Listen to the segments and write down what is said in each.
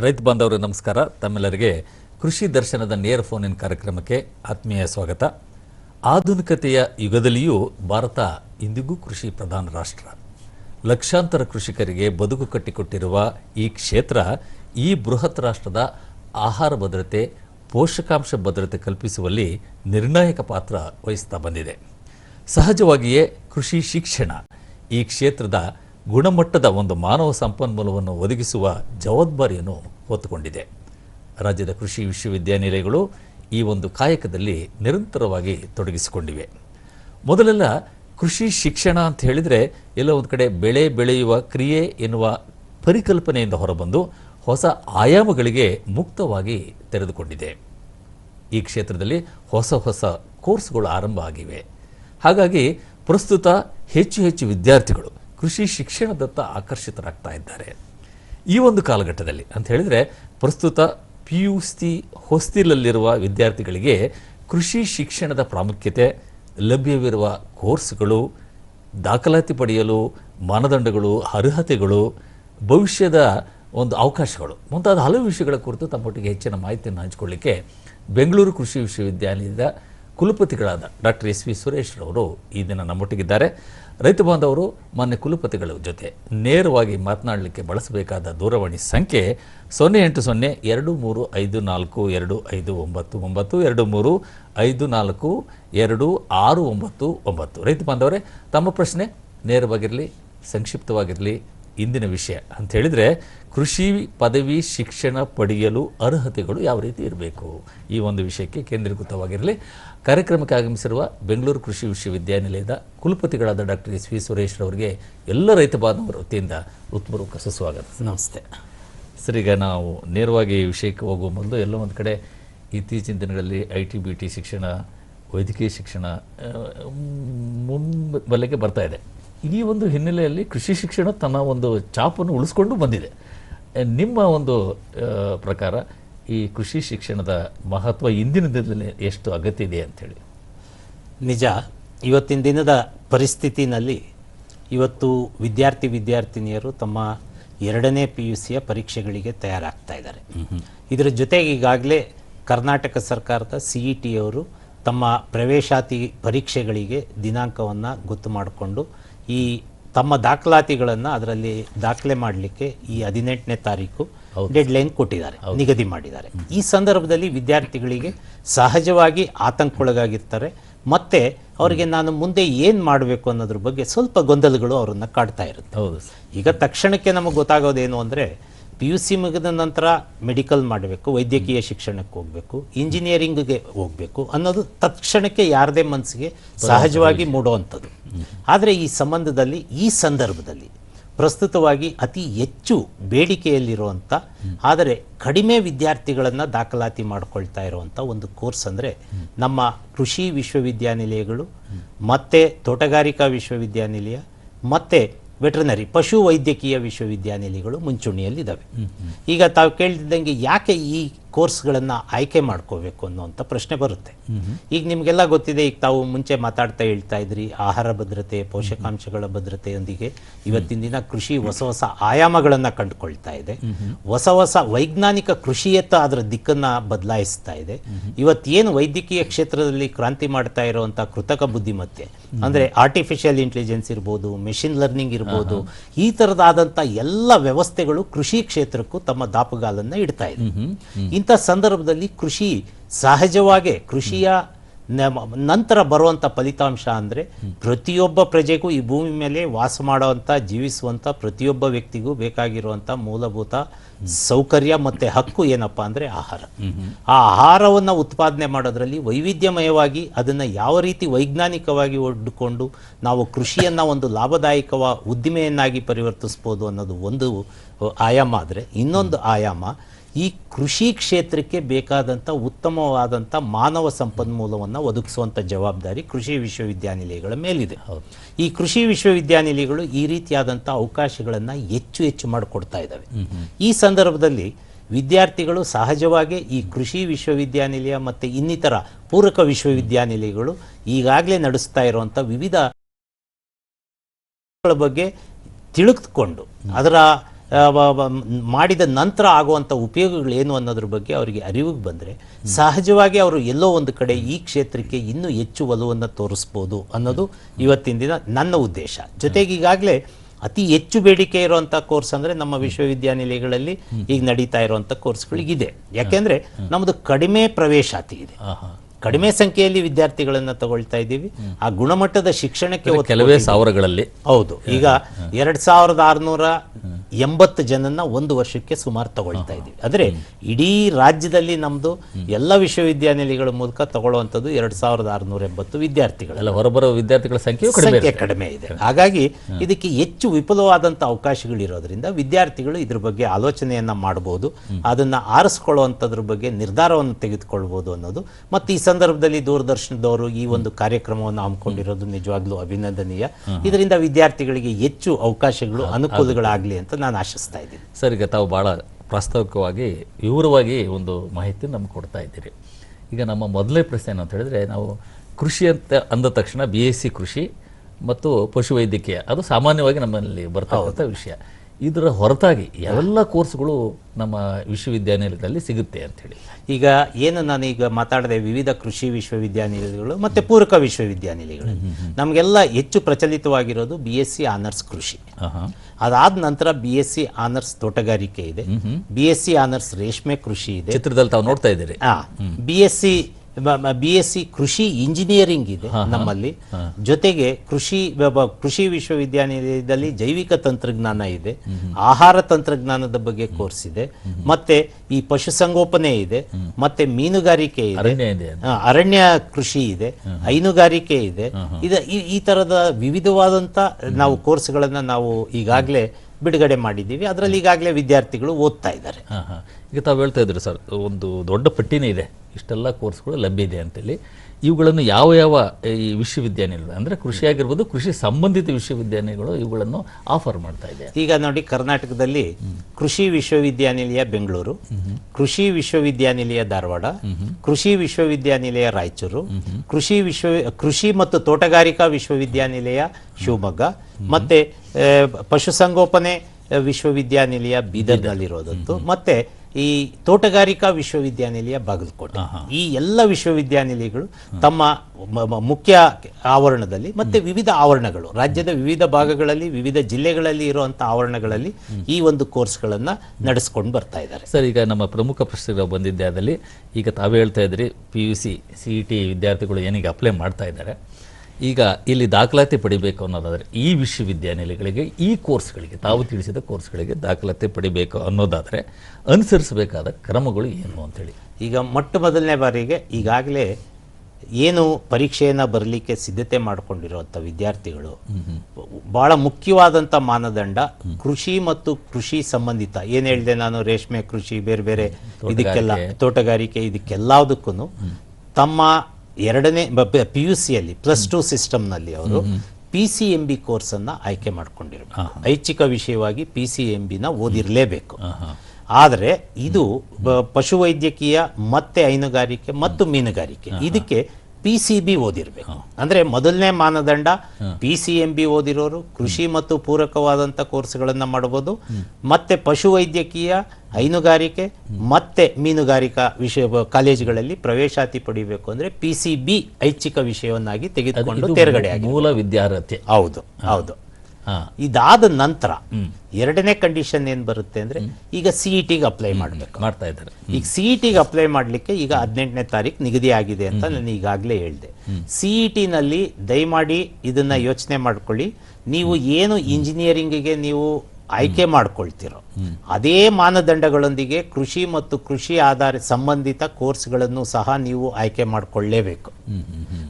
ರೈತ ಬಾಂಧವರು, ನಮಸ್ಕಾರ. ತಮ್ಮೆಲ್ಲರಿಗೆ ಕೃಷಿ ದರ್ಶನದ ನೇರ ಫೋನ್ ಇನ್ ಕಾರ್ಯಕ್ರಮಕ್ಕೆ ಆತ್ಮೀಯ ಸ್ವಾಗತ. ಆಧುನಿಕತೆಯ ಯುಗದಲ್ಲಿಯೂ ಭಾರತ ಇಂದಿಗೂ ಕೃಷಿ ಪ್ರಧಾನ ರಾಷ್ಟ್ರ. ಲಕ್ಷಾಂತರ ಕೃಷಿಕರಿಗೆ ಬದುಕು ಕಟ್ಟಿಕೊಟ್ಟಿರುವ ಈ ಕ್ಷೇತ್ರ ಈ ಬೃಹತ್ ರಾಷ್ಟ್ರದ ಆಹಾರ ಭದ್ರತೆ, ಪೋಷಕಾಂಶ ಭದ್ರತೆ ಕಲ್ಪಿಸುವಲ್ಲಿ ನಿರ್ಣಾಯಕ ಪಾತ್ರ ವಹಿಸ್ತಾ ಬಂದಿದೆ. ಸಹಜವಾಗಿಯೇ ಕೃಷಿ ಶಿಕ್ಷಣ ಈ ಕ್ಷೇತ್ರದ ಗುಣಮಟ್ಟದ ಒಂದು ಮಾನವ ಸಂಪನ್ಮೂಲವನ್ನು ಒದಗಿಸುವ ಜವಾಬ್ದಾರಿಯನ್ನು ಹೊತ್ತುಕೊಂಡಿದೆ. ರಾಜ್ಯದ ಕೃಷಿ ವಿಶ್ವವಿದ್ಯಾನಿಲಯಗಳು ಈ ಒಂದು ಕಾಯಕದಲ್ಲಿ ನಿರಂತರವಾಗಿ ತೊಡಗಿಸಿಕೊಂಡಿವೆ. ಮೊದಲೆಲ್ಲ ಕೃಷಿ ಶಿಕ್ಷಣ ಅಂತ ಹೇಳಿದರೆ ಎಲ್ಲ ಒಂದು ಕಡೆ ಬೆಳೆ ಬೆಳೆಯುವ ಕ್ರಿಯೆ ಎನ್ನುವ ಪರಿಕಲ್ಪನೆಯಿಂದ ಹೊರಬಂದು ಹೊಸ ಆಯಾಮಗಳಿಗೆ ಮುಕ್ತವಾಗಿ ತೆರೆದುಕೊಂಡಿದೆ. ಈ ಕ್ಷೇತ್ರದಲ್ಲಿ ಹೊಸ ಹೊಸ ಕೋರ್ಸ್ಗಳು ಆರಂಭ ಆಗಿವೆ. ಹಾಗಾಗಿ ಪ್ರಸ್ತುತ ಹೆಚ್ಚು ಹೆಚ್ಚು ವಿದ್ಯಾರ್ಥಿಗಳು ಕೃಷಿ ಶಿಕ್ಷಣದತ್ತ ಆಕರ್ಷಿತರಾಗ್ತಾ ಇದ್ದಾರೆ. ಈ ಒಂದು ಕಾಲಘಟ್ಟದಲ್ಲಿ ಅಂತ ಹೇಳಿದರೆ ಪ್ರಸ್ತುತ ಪಿ ಯು ಸಿ ಹೊಸ್ತಿಲಲ್ಲಿರುವ ವಿದ್ಯಾರ್ಥಿಗಳಿಗೆ ಕೃಷಿ ಶಿಕ್ಷಣದ ಪ್ರಾಮುಖ್ಯತೆ, ಲಭ್ಯವಿರುವ ಕೋರ್ಸ್ಗಳು, ದಾಖಲಾತಿ ಪಡೆಯಲು ಮಾನದಂಡಗಳು, ಅರ್ಹತೆಗಳು, ಭವಿಷ್ಯದ ಒಂದು ಅವಕಾಶಗಳು ಮುಂತಾದ ಹಲವು ವಿಷಯಗಳ ಕುರಿತು ತಮ್ಮೊಟ್ಟಿಗೆ ಹೆಚ್ಚಿನ ಮಾಹಿತಿಯನ್ನು ಹಂಚಿಕೊಳ್ಳಿಕ್ಕೆ ಬೆಂಗಳೂರು ಕೃಷಿ ವಿಶ್ವವಿದ್ಯಾಲಯದ ಕುಲಪತಿಗಳಾದ ಡಾಕ್ಟರ್ ಎಸ್ ವಿ ಸುರೇಶ್ರವರು ಈ ದಿನ ನಮ್ಮೊಟ್ಟಿಗಿದ್ದಾರೆ. ರೈತ ಬಾಂಧವರು ಮಾನ್ಯ ಕುಲಪತಿಗಳ ಜೊತೆ ನೇರವಾಗಿ ಮಾತನಾಡಲಿಕ್ಕೆ ಬಳಸಬೇಕಾದ ದೂರವಾಣಿ ಸಂಖ್ಯೆ ಸೊನ್ನೆ ಎಂಟು ಸೊನ್ನೆ ಎರಡು ಮೂರು ಐದು ನಾಲ್ಕು ಎರಡು ಐದು ಒಂಬತ್ತು ಒಂಬತ್ತು ಎರಡು ಮೂರು ಐದು ನಾಲ್ಕು ಎರಡು ಆರು ಒಂಬತ್ತು ಒಂಬತ್ತು. ರೈತ ಬಾಂಧವರೇ, ತಮ್ಮ ಪ್ರಶ್ನೆ ನೇರವಾಗಿರಲಿ, ಸಂಕ್ಷಿಪ್ತವಾಗಿರಲಿ, ಇಂದಿನ ವಿಷಯ ಅಂತ ಹೇಳಿದರೆ ಕೃಷಿ ಪದವಿ ಶಿಕ್ಷಣ ಪಡೆಯಲು ಅರ್ಹತೆಗಳು ಯಾವ ರೀತಿ ಇರಬೇಕು? ಈ ಒಂದು ವಿಷಯಕ್ಕೆ ಕೇಂದ್ರೀಕೃತವಾಗಿರಲಿ. ಕಾರ್ಯಕ್ರಮಕ್ಕೆ ಆಗಮಿಸಿರುವ ಬೆಂಗಳೂರು ಕೃಷಿ ವಿಶ್ವವಿದ್ಯಾನಿಲಯದ ಕುಲಪತಿಗಳಾದ ಡಾಕ್ಟರ್ ಎಸ್ ವಿ ಸುರೇಶ್ ರವರಿಗೆ ಎಲ್ಲ ರೈತ ಬಾಂಧವರ ವತಿಯಿಂದ ಉತ್ಪೂರ್ವಕ ಸುಸ್ವಾಗತ ನಮಸ್ತೆ. ಸರ್ ಈಗ ನಾವು ನೇರವಾಗಿ ಈ ವಿಷಯಕ್ಕೆ ಹೋಗುವ ಮೊದಲು ಎಲ್ಲ ಒಂದು ಕಡೆ ಇತ್ತೀಚಿನ ದಿನಗಳಲ್ಲಿ ಐ ಟಿ ಬಿ ಟಿ ಶಿಕ್ಷಣ ವೈದ್ಯಕೀಯ ಶಿಕ್ಷಣ ಮುಂಬಲೆಗೆ ಬರ್ತಾ ಇದೆ. ಈ ಒಂದು ಹಿನ್ನೆಲೆಯಲ್ಲಿ ಕೃಷಿ ಶಿಕ್ಷಣ ತನ್ನ ಒಂದು ಚಾಪನ್ನು ಉಳಿಸ್ಕೊಂಡು ಬಂದಿದೆ. ನಿಮ್ಮ ಒಂದು ಪ್ರಕಾರ ಈ ಕೃಷಿ ಶಿಕ್ಷಣದ ಮಹತ್ವ ಇಂದಿನ ದಿನದಲ್ಲಿ ಎಷ್ಟು ಅಗತ್ಯ ಇದೆ ಅಂಥೇಳಿ ನಿಜ ಇವತ್ತಿನ ದಿನದ ಪರಿಸ್ಥಿತಿನಲ್ಲಿ ಇವತ್ತು ವಿದ್ಯಾರ್ಥಿ ವಿದ್ಯಾರ್ಥಿನಿಯರು ತಮ್ಮ ಎರಡನೇ ಪಿ ಯು ಸಿಯ ಪರೀಕ್ಷೆಗಳಿಗೆ ತಯಾರಾಗ್ತಾ ಇದ್ದಾರೆ. ಇದರ ಜೊತೆಗೆ ಈಗಾಗಲೇ ಕರ್ನಾಟಕ ಸರ್ಕಾರದ ಸಿ ಇ ಟಿಯವರು ತಮ್ಮ ಪ್ರವೇಶಾತಿ ಪರೀಕ್ಷೆಗಳಿಗೆ ದಿನಾಂಕವನ್ನು ಗೊತ್ತು ಮಾಡಿಕೊಂಡು ಈ ತಮ್ಮ ದಾಖಲಾತಿಗಳನ್ನು ಅದರಲ್ಲಿ ದಾಖಲೆ ಮಾಡಲಿಕ್ಕೆ ಈ ಹದಿನೆಂಟನೇ ತಾರೀಕು ಡೆಡ್ಲೈನ್ ಕೊಟ್ಟಿದ್ದಾರೆ ನಿಗದಿ ಮಾಡಿದ್ದಾರೆ. ಈ ಸಂದರ್ಭದಲ್ಲಿ ವಿದ್ಯಾರ್ಥಿಗಳಿಗೆ ಸಹಜವಾಗಿ ಆತಂಕಕ್ಕೊಳಗಾಗಿರ್ತಾರೆ. ಮತ್ತೆ ಅವರಿಗೆ ನಾನು ಮುಂದೆ ಏನು ಮಾಡಬೇಕು ಅನ್ನೋದ್ರ ಬಗ್ಗೆ ಸ್ವಲ್ಪ ಗೊಂದಲಗಳು ಅವರನ್ನು ಕಾಡ್ತಾ ಇರುತ್ತೆ. ಹೌದು. ಈಗ ತಕ್ಷಣಕ್ಕೆ ನಮಗೆ ಗೊತ್ತಾಗೋದೇನು ಅಂದರೆ ಪಿ ಯು ಸಿ ಮುಗಿದ ನಂತರ ಮೆಡಿಕಲ್ ಮಾಡಬೇಕು ವೈದ್ಯಕೀಯ ಶಿಕ್ಷಣಕ್ಕೆ ಹೋಗಬೇಕು ಇಂಜಿನಿಯರಿಂಗ್ಗೆ ಹೋಗಬೇಕು ಅನ್ನೋದು ತಕ್ಷಣಕ್ಕೆ ಯಾರದೇ ಮನಸ್ಸಿಗೆ ಸಹಜವಾಗಿ ಮೂಡುವಂಥದ್ದು ಆದರೆ ಈ ಸಂಬಂಧದಲ್ಲಿ ಈ ಸಂದರ್ಭದಲ್ಲಿ ಪ್ರಸ್ತುತವಾಗಿ ಅತಿ ಹೆಚ್ಚು ಬೇಡಿಕೆಯಲ್ಲಿರುವಂಥ ಆದರೆ ಕಡಿಮೆ ವಿದ್ಯಾರ್ಥಿಗಳನ್ನು ದಾಖಲಾತಿ ಮಾಡಿಕೊಳ್ತಾ ಇರುವಂಥ ಒಂದು ಕೋರ್ಸ್ ಅಂದರೆ ನಮ್ಮ ಕೃಷಿ ವಿಶ್ವವಿದ್ಯಾನಿಲಯಗಳು, ಮತ್ತು ತೋಟಗಾರಿಕಾ ವಿಶ್ವವಿದ್ಯಾನಿಲಯ, ಮತ್ತು ವೆಟರ್ನರಿ, ಪಶು ವೈದ್ಯಕೀಯ ವಿಶ್ವವಿದ್ಯಾನಿಲಯಗಳು ಮುಂಚೂಣಿಯಲ್ಲಿದ್ದಾವೆ. ಈಗ ತಾವು ಕೇಳ್ತಿದ್ದಂಗೆ ಯಾಕೆ ಈ ಕೋರ್ಸ್ಗಳನ್ನು ಆಯ್ಕೆ ಮಾಡ್ಕೋಬೇಕು ಅನ್ನುವಂಥ ಪ್ರಶ್ನೆ ಬರುತ್ತೆ. ಈಗ ನಿಮಗೆಲ್ಲ ಗೊತ್ತಿದೆ ಈಗ ತಾವು ಮುಂಚೆ ಮಾತಾಡ್ತಾ ಹೇಳ್ತಾ ಇದ್ರಿ ಆಹಾರ ಭದ್ರತೆ ಪೋಷಕಾಂಶಗಳ ಭದ್ರತೆಯೊಂದಿಗೆ ಇವತ್ತಿನ ದಿನ ಕೃಷಿ ಹೊಸ ಹೊಸ ಆಯಾಮಗಳನ್ನು ಕಂಡುಕೊಳ್ತಾ ಇದೆ. ಹೊಸ ಹೊಸ ವೈಜ್ಞಾನಿಕ ಕೃಷಿಯತ್ತ ಅದರ ದಿಕ್ಕನ್ನು ಬದಲಾಯಿಸ್ತಾ ಇದೆ. ಇವತ್ತೇನು ವೈದ್ಯಕೀಯ ಕ್ಷೇತ್ರದಲ್ಲಿ ಕ್ರಾಂತಿ ಮಾಡ್ತಾ ಇರುವಂಥ ಕೃತಕ ಬುದ್ಧಿಮತ್ತೆ ಅಂದರೆ ಆರ್ಟಿಫಿಷಿಯಲ್ ಇಂಟೆಲಿಜೆನ್ಸ್ ಇರ್ಬೋದು ಮೆಷಿನ್ ಲರ್ನಿಂಗ್ ಇರ್ಬೋದು ಈ ಥರದಾದಂಥ ಎಲ್ಲ ವ್ಯವಸ್ಥೆಗಳು ಕೃಷಿ ಕ್ಷೇತ್ರಕ್ಕೂ ತಮ್ಮ ದಾಪುಗಾಲನ್ನು ಇಡ್ತಾ ಇದೆ. ಇಂಥ ಸಂದರ್ಭದಲ್ಲಿ ಕೃಷಿ ಸಹಜವಾಗೇ ಕೃಷಿಯ ನಂತರ ಬರುವಂಥ ಫಲಿತಾಂಶ ಅಂದರೆ ಪ್ರತಿಯೊಬ್ಬ ಪ್ರಜೆಗೂ ಈ ಭೂಮಿ ಮೇಲೆ ವಾಸ ಮಾಡುವಂಥ, ಜೀವಿಸುವಂಥ ಪ್ರತಿಯೊಬ್ಬ ವ್ಯಕ್ತಿಗೂ ಬೇಕಾಗಿರುವಂಥ ಮೂಲಭೂತ ಸೌಕರ್ಯ ಮತ್ತು ಹಕ್ಕು ಏನಪ್ಪ ಅಂದರೆ ಆಹಾರ. ಆ ಆಹಾರವನ್ನು ಉತ್ಪಾದನೆ ಮಾಡೋದ್ರಲ್ಲಿ ವೈವಿಧ್ಯಮಯವಾಗಿ ಅದನ್ನು ಯಾವ ರೀತಿ ವೈಜ್ಞಾನಿಕವಾಗಿ ಒಡ್ಡಿಕೊಂಡು ನಾವು ಕೃಷಿಯನ್ನು ಒಂದು ಲಾಭದಾಯಕವ, ಉದ್ದಿಮೆಯನ್ನಾಗಿ ಪರಿವರ್ತಿಸ್ಬೋದು ಅನ್ನೋದು ಒಂದು ಆಯಾಮ ಆದರೆ ಇನ್ನೊಂದು ಆಯಾಮ ಈ ಕೃಷಿ ಕ್ಷೇತ್ರಕ್ಕೆ ಬೇಕಾದಂಥ ಉತ್ತಮವಾದಂಥ ಮಾನವ ಸಂಪನ್ಮೂಲವನ್ನು ಒದಗಿಸುವಂಥ ಜವಾಬ್ದಾರಿ ಕೃಷಿ ವಿಶ್ವವಿದ್ಯಾನಿಲಯಗಳ ಮೇಲಿದೆ. ಈ ಕೃಷಿ ವಿಶ್ವವಿದ್ಯಾನಿಲಯಗಳು ಈ ರೀತಿಯಾದಂಥ ಅವಕಾಶಗಳನ್ನು ಹೆಚ್ಚು ಹೆಚ್ಚು ಮಾಡಿಕೊಡ್ತಾ ಇದ್ದಾವೆ. ಈ ಸಂದರ್ಭದಲ್ಲಿ ವಿದ್ಯಾರ್ಥಿಗಳು ಸಹಜವಾಗಿ ಈ ಕೃಷಿ ವಿಶ್ವವಿದ್ಯಾನಿಲಯ ಮತ್ತು ಇನ್ನಿತರ ಪೂರಕ ವಿಶ್ವವಿದ್ಯಾನಿಲಯಗಳು ಈಗಾಗಲೇ ನಡೆಸ್ತಾ ಇರುವಂಥ ವಿವಿಧ ಬಗ್ಗೆ ತಿಳಿದುಕೊಂಡು ಅದರ ಮಾಡಿದ ನಂತರ ಆಗುವಂಥ ಉಪಯೋಗಗಳು ಏನು ಅನ್ನೋದ್ರ ಬಗ್ಗೆ ಅವರಿಗೆ ಅರಿವಿಗೆ ಬಂದರೆ ಸಹಜವಾಗಿ ಅವರು ಎಲ್ಲೋ ಒಂದು ಕಡೆ ಈ ಕ್ಷೇತ್ರಕ್ಕೆ ಇನ್ನೂ ಹೆಚ್ಚು ಒಲವನ್ನು ತೋರಿಸ್ಬೋದು ಅನ್ನೋದು ಇವತ್ತಿನ ದಿನ ನನ್ನ ಉದ್ದೇಶ. ಜೊತೆಗೆ ಈಗಾಗಲೇ ಅತಿ ಹೆಚ್ಚು ಬೇಡಿಕೆ ಇರುವಂಥ ಕೋರ್ಸ್ ಅಂದರೆ ನಮ್ಮ ವಿಶ್ವವಿದ್ಯಾನಿಲಯಗಳಲ್ಲಿ ಈಗ ನಡೀತಾ ಇರುವಂಥ ಕೋರ್ಸ್ಗಳಿಗಿದೆ. ಯಾಕೆಂದರೆ ನಮ್ಮದು ಕಡಿಮೆ ಪ್ರವೇಶಾತಿ ಇದೆ. ಕಡಿಮೆ ಸಂಖ್ಯೆಯಲ್ಲಿ ವಿದ್ಯಾರ್ಥಿಗಳನ್ನ ತಗೊಳ್ತಾ ಇದ್ದೀವಿ. ಆ ಗುಣಮಟ್ಟದ ಶಿಕ್ಷಣಕ್ಕೆ ಕೆಲವೇ ಸಾವಿರಗಳಲ್ಲಿ. ಹೌದು. ಈಗ ಎರಡ್ ಸಾವಿರದ ಆರುನೂರ ಎಂಬತ್ತು ಜನನ್ನ ಒಂದು ವರ್ಷಕ್ಕೆ ಸುಮಾರು ತಗೊಳ್ತಾ ಇದ್ದೀವಿ. ಅಂದ್ರೆ ಇಡೀ ರಾಜ್ಯದಲ್ಲಿ ನಮ್ದು ಎಲ್ಲ ವಿಶ್ವವಿದ್ಯಾನಿಲಯಗಳ ಮೂಲಕ ತಗೊಳ್ಳುವಂಥದ್ದು ಎರಡ್ ಸಾವಿರದ ಆರುನೂರ ಎಂಬತ್ತು ವಿದ್ಯಾರ್ಥಿಗಳು. ಹೊರಬರುವ ಹೊರಬರೋ ವಿದ್ಯಾರ್ಥಿಗಳ ಸಂಖ್ಯೆ ಸಂಖ್ಯೆ ಕಡಿಮೆ ಇದೆ. ಹಾಗಾಗಿ ಇದಕ್ಕೆ ಹೆಚ್ಚು ವಿಪುಲವಾದಂಥ ಅವಕಾಶಗಳಿರೋದ್ರಿಂದ ವಿದ್ಯಾರ್ಥಿಗಳು ಇದ್ರ ಬಗ್ಗೆ ಆಲೋಚನೆಯನ್ನ ಮಾಡಬಹುದು ಅದನ್ನ ಆರಿಸ್ಕೊಳ್ಳುವಂಥದ್ರ ಬಗ್ಗೆ ನಿರ್ಧಾರವನ್ನು ತೆಗೆದುಕೊಳ್ಬೋದು ಅನ್ನೋದು. ಮತ್ತು ಈ ಸಂದರ್ಭದಲ್ಲಿ ದೂರದರ್ಶನದವರು ಈ ಒಂದು ಕಾರ್ಯಕ್ರಮವನ್ನು ಹಮ್ಮಿಕೊಂಡಿರೋದು ನಿಜವಾಗ್ಲೂ ಅಭಿನಂದನೀಯ. ಇದರಿಂದ ವಿದ್ಯಾರ್ಥಿಗಳಿಗೆ ಹೆಚ್ಚು ಅವಕಾಶಗಳು ಅನುಕೂಲಗಳಾಗಲಿ ಅಂತ ನಾನು ಆಶಿಸ್ತಾ ಇದ್ದೀನಿ. ಸರ್ ಈಗ ತಾವು ಭಾಳ ಪ್ರಾಸ್ತಾವಿಕವಾಗಿ ವಿವರವಾಗಿ ಒಂದು ಮಾಹಿತಿ ನಮ್ಗೆ ಕೊಡ್ತಾ ಇದ್ದೀರಿ. ಈಗ ನಮ್ಮ ಮೊದಲೇ ಪ್ರಶ್ನೆ ಏನು ಅಂತ ಹೇಳಿದ್ರೆ ನಾವು ಕೃಷಿ ಅಂತ ಅಂದ ತಕ್ಷಣ ಬಿ ಎಸ್ ಸಿ ಕೃಷಿ ಮತ್ತು ಪಶುವೈದ್ಯಕೀಯ ಅದು ಸಾಮಾನ್ಯವಾಗಿ ನಮ್ಮಲ್ಲಿ ಬರ್ತಾ ವಿಷಯ. ಇದರ ಹೊರತಾಗಿ ಎಲ್ಲ ಕೋರ್ಸ್ಗಳು ನಮ್ಮ ವಿಶ್ವವಿದ್ಯಾನಿಲಯದಲ್ಲಿ ಸಿಗುತ್ತೆ ಅಂತೇಳಿ ಈಗ ಏನು ನಾನು ಈಗ ಮಾತಾಡಿದೆ ವಿವಿಧ ಕೃಷಿ ವಿಶ್ವವಿದ್ಯಾನಿಲಯಗಳು ಮತ್ತೆ ಪೂರಕ ವಿಶ್ವವಿದ್ಯಾನಿಲಯಗಳು. ನಮಗೆಲ್ಲ ಹೆಚ್ಚು ಪ್ರಚಲಿತವಾಗಿರೋದು ಬಿ ಎಸ್ ಸಿ ಆನರ್ಸ್ ಕೃಷಿ. ಅದಾದ ನಂತರ ಬಿ ಎಸ್ ಸಿ ಆನರ್ಸ್ ತೋಟಗಾರಿಕೆ ಇದೆ. ಬಿ ಎಸ್ ಸಿ ಆನರ್ಸ್ ರೇಷ್ಮೆ ಕೃಷಿ ಇದೆ. ಚಿತ್ರದಲ್ಲಿ ತಾವು ನೋಡ್ತಾ ಇದ್ದೀರಿ. B S C B S C ಕೃಷಿ ಇಂಜಿನಿಯರಿಂಗ್ ಇದೆ ನಮ್ಮಲ್ಲಿ. ಜೊತೆಗೆ ಕೃಷಿ ಕೃಷಿ ವಿಶ್ವವಿದ್ಯಾನಿಲಯದಲ್ಲಿ ಜೈವಿಕ ತಂತ್ರಜ್ಞಾನ ಇದೆ. ಆಹಾರ ತಂತ್ರಜ್ಞಾನದ ಬಗ್ಗೆ ಕೋರ್ಸ್ ಇದೆ. ಮತ್ತೆ ಈ ಪಶುಸಂಗೋಪನೆ ಇದೆ. ಮತ್ತೆ ಮೀನುಗಾರಿಕೆ ಇದೆ. ಅರಣ್ಯ ಕೃಷಿ ಇದೆ. ಹೈನುಗಾರಿಕೆ ಇದೆ. ಇದ ಈ- ತರದ ವಿವಿಧವಾದಂತ ನಾವು ಕೋರ್ಸ್ಗಳನ್ನ ನಾವು ಈಗಾಗಲೇ ಬಿಡುಗಡೆ ಮಾಡಿದ್ದೀವಿ. ಅದರಲ್ಲಿ ಈಗಾಗಲೇ ವಿದ್ಯಾರ್ಥಿಗಳು ಓದ್ತಾ ಇದ್ದಾರೆ. ಈಗ ತಾವು ಹೇಳ್ತಾ ಇದ್ರಿ ಸರ್ ಒಂದು ದೊಡ್ಡ ಪಟ್ಟಿನೇ ಇದೆ. ಇಷ್ಟೆಲ್ಲ ಕೋರ್ಸ್ಗಳು ಲಭ್ಯ ಇದೆ ಅಂತೇಳಿ. ಇವುಗಳನ್ನು ಯಾವ ಯಾವ, ಈ ವಿಶ್ವವಿದ್ಯಾನಿಲಯ ಅಂದರೆ ಕೃಷಿ ಆಗಿರ್ಬೋದು ಕೃಷಿ ಸಂಬಂಧಿತ ವಿಶ್ವವಿದ್ಯಾನಿಲಯಗಳು ಇವುಗಳನ್ನು ಆಫರ್ ಮಾಡ್ತಾ ಇದೆ. ಈಗ ನೋಡಿ ಕರ್ನಾಟಕದಲ್ಲಿ ಕೃಷಿ ವಿಶ್ವವಿದ್ಯಾನಿಲಯ ಬೆಂಗಳೂರು, ಕೃಷಿ ವಿಶ್ವವಿದ್ಯಾನಿಲಯ ಧಾರವಾಡ, ಕೃಷಿ ವಿಶ್ವವಿದ್ಯಾನಿಲಯ ರಾಯಚೂರು, ಕೃಷಿ ವಿಶ್ವ, ಕೃಷಿ ಮತ್ತು ತೋಟಗಾರಿಕಾ ವಿಶ್ವವಿದ್ಯಾನಿಲಯ ಶಿವಮೊಗ್ಗ, ಮತ್ತೆ ಪಶುಸಂಗೋಪನೆ ವಿಶ್ವವಿದ್ಯಾನಿಲಯ ಬೀದರ್ನಲ್ಲಿರೋದಂತೂ. ಮತ್ತೆ ಈ ತೋಟಗಾರಿಕಾ ವಿಶ್ವವಿದ್ಯಾನಿಲಯ ಬಾಗಲಕೋಟೆ. ಈ ಎಲ್ಲ ವಿಶ್ವವಿದ್ಯಾನಿಲಯಗಳು ತಮ್ಮ ಮುಖ್ಯ ಆವರಣದಲ್ಲಿ ಮತ್ತೆ ವಿವಿಧ ಆವರಣಗಳು ರಾಜ್ಯದ ವಿವಿಧ ಭಾಗಗಳಲ್ಲಿ ವಿವಿಧ ಜಿಲ್ಲೆಗಳಲ್ಲಿ ಇರುವಂಥ ಆವರಣಗಳಲ್ಲಿ ಈ ಒಂದು ಕೋರ್ಸ್ಗಳನ್ನು ನಡೆಸ್ಕೊಂಡು ಬರ್ತಾ ಇದ್ದಾರೆ. ಸರ್ ಈಗ ನಮ್ಮ ಪ್ರಮುಖ ಪ್ರಶ್ನೆಗಳು ಬಂದಿದ್ದೆ ಅದರಲ್ಲಿ ಈಗ ತಾವೇ ಹೇಳ್ತಾ ಇದ್ರಿ P U C C E T ವಿದ್ಯಾರ್ಥಿಗಳು ಏನಿಗೆ ಅಪ್ಲೈ ಮಾಡ್ತಾ ಇದ್ದಾರೆ. ಈಗ ಇಲ್ಲಿ ದಾಖಲಾತಿ ಪಡಿಬೇಕು ಅನ್ನೋದಾದರೆ ಈ ವಿಶ್ವವಿದ್ಯಾನಿಲಯಗಳಿಗೆ ಈ ಕೋರ್ಸ್ಗಳಿಗೆ ತಾವು ತಿಳಿಸಿದ ಕೋರ್ಸ್ಗಳಿಗೆ ದಾಖಲಾತಿ ಪಡಿಬೇಕು ಅನ್ನೋದಾದರೆ ಅನುಸರಿಸಬೇಕಾದ ಕ್ರಮಗಳು ಏನು ಅಂತೇಳಿ ಈಗ ಮೊಟ್ಟ ಮೊದಲನೇ ಬಾರಿಗೆ ಈಗಾಗಲೇ ಏನು ಪರೀಕ್ಷೆಯನ್ನು ಬರಲಿಕ್ಕೆ ಸಿದ್ಧತೆ ಮಾಡಿಕೊಂಡಿರುವಂಥ ವಿದ್ಯಾರ್ಥಿಗಳು ಭಾಳ ಮುಖ್ಯವಾದಂಥ ಮಾನದಂಡ ಕೃಷಿ ಮತ್ತು ಕೃಷಿ ಸಂಬಂಧಿತ. ಏನು ಹೇಳಿದೆ ನಾನು? ರೇಷ್ಮೆ ಕೃಷಿ ಬೇರೆ ಬೇರೆ ಇದಕ್ಕೆಲ್ಲ ತೋಟಗಾರಿಕೆ ಇದಕ್ಕೆಲ್ಲದಕ್ಕೂ ತಮ್ಮ ಎರಡನೇ ಪಿ ಯು ಸಿಯಲ್ಲಿ ಪ್ಲಸ್ ಟು ಸಿಸ್ಟಮ್ನಲ್ಲಿ ಅವರು ಪಿ ಸಿ ಎಂ ಬಿ ಕೋರ್ಸನ್ನು ಆಯ್ಕೆ ಮಾಡಿಕೊಂಡಿರು. ಐಚ್ಛಿಕ ವಿಷಯವಾಗಿ ಪಿ ಸಿ ಎಂ ಬಿನ ಓದಿರಲೇಬೇಕು. ಆದರೆ ಇದು ಪಶುವೈದ್ಯಕೀಯ ಮತ್ತೆ ಹೈನುಗಾರಿಕೆ ಮತ್ತು ಮೀನುಗಾರಿಕೆ. ಇದಕ್ಕೆ ಪಿ ಸಿ ಬಿ ಓದಿರಬೇಕು. ಅಂದ್ರೆ ಮೊದಲನೇ ಮಾನದಂಡ ಪಿ ಸಿ ಎಂ ಬಿ ಓದಿರೋರು ಕೃಷಿ ಮತ್ತು ಪೂರಕವಾದಂತ ಕೋರ್ಸ್ಗಳನ್ನು ಮಾಡಬಹುದು ಮತ್ತೆ ಪಶುವೈದ್ಯಕೀಯ ಹೈನುಗಾರಿಕೆ ಮತ್ತೆ ಮೀನುಗಾರಿಕಾ ವಿಷಯ ಕಾಲೇಜುಗಳಲ್ಲಿ ಪ್ರವೇಶಾತಿ ಪಡಿಬೇಕು ಅಂದ್ರೆ ಪಿ ಸಿ ಬಿ ಐಚ್ಛಿಕ ವಿಷಯವನ್ನಾಗಿ ತೆಗೆದುಕೊಂಡು ತೆರಗಡೆ ಮೂಲ ವಿದ್ಯಾರ್ಹತೆ. ಹೌದು ಹೌದು. ಇದಾದ ನಂತರ ಎರಡನೇ ಕಂಡೀಷನ್ ಏನ್ ಬರುತ್ತೆ ಅಂದ್ರೆ ಈಗ ಸಿ ಇ ಟಿಗೆ ಅಪ್ಲೈ ಮಾಡಬೇಕು. ಮಾಡ್ತಾ ಇದ್ದಾರೆ. ಈಗ ಸಿ ಇ ಟಿಗೆ ಅಪ್ಲೈ ಮಾಡಲಿಕ್ಕೆ ಈಗ ಹದಿನೆಂಟನೇ ತಾರೀಕು ನಿಗದಿ ಆಗಿದೆ ಅಂತ ನಾನು ಈಗಾಗಲೇ ಹೇಳಿದೆ. ಸಿ ಇ ಟಿನಲ್ಲಿ ದಯಮಾಡಿ ಇದನ್ನ ಯೋಚನೆ ಮಾಡ್ಕೊಳ್ಳಿ. ನೀವು ಏನು ಇಂಜಿನಿಯರಿಂಗಿಗೆ ನೀವು ಆಯ್ಕೆ ಮಾಡ್ಕೊಳ್ತಿರೋ. ಅದೇ ಮಾನದಂಡಗಳೊಂದಿಗೆ ಕೃಷಿ ಮತ್ತು ಕೃಷಿ ಆಧಾರ ಸಂಬಂಧಿತ ಕೋರ್ಸ್ಗಳನ್ನು ಸಹ ನೀವು ಆಯ್ಕೆ ಮಾಡಿಕೊಳ್ಳೇಬೇಕು.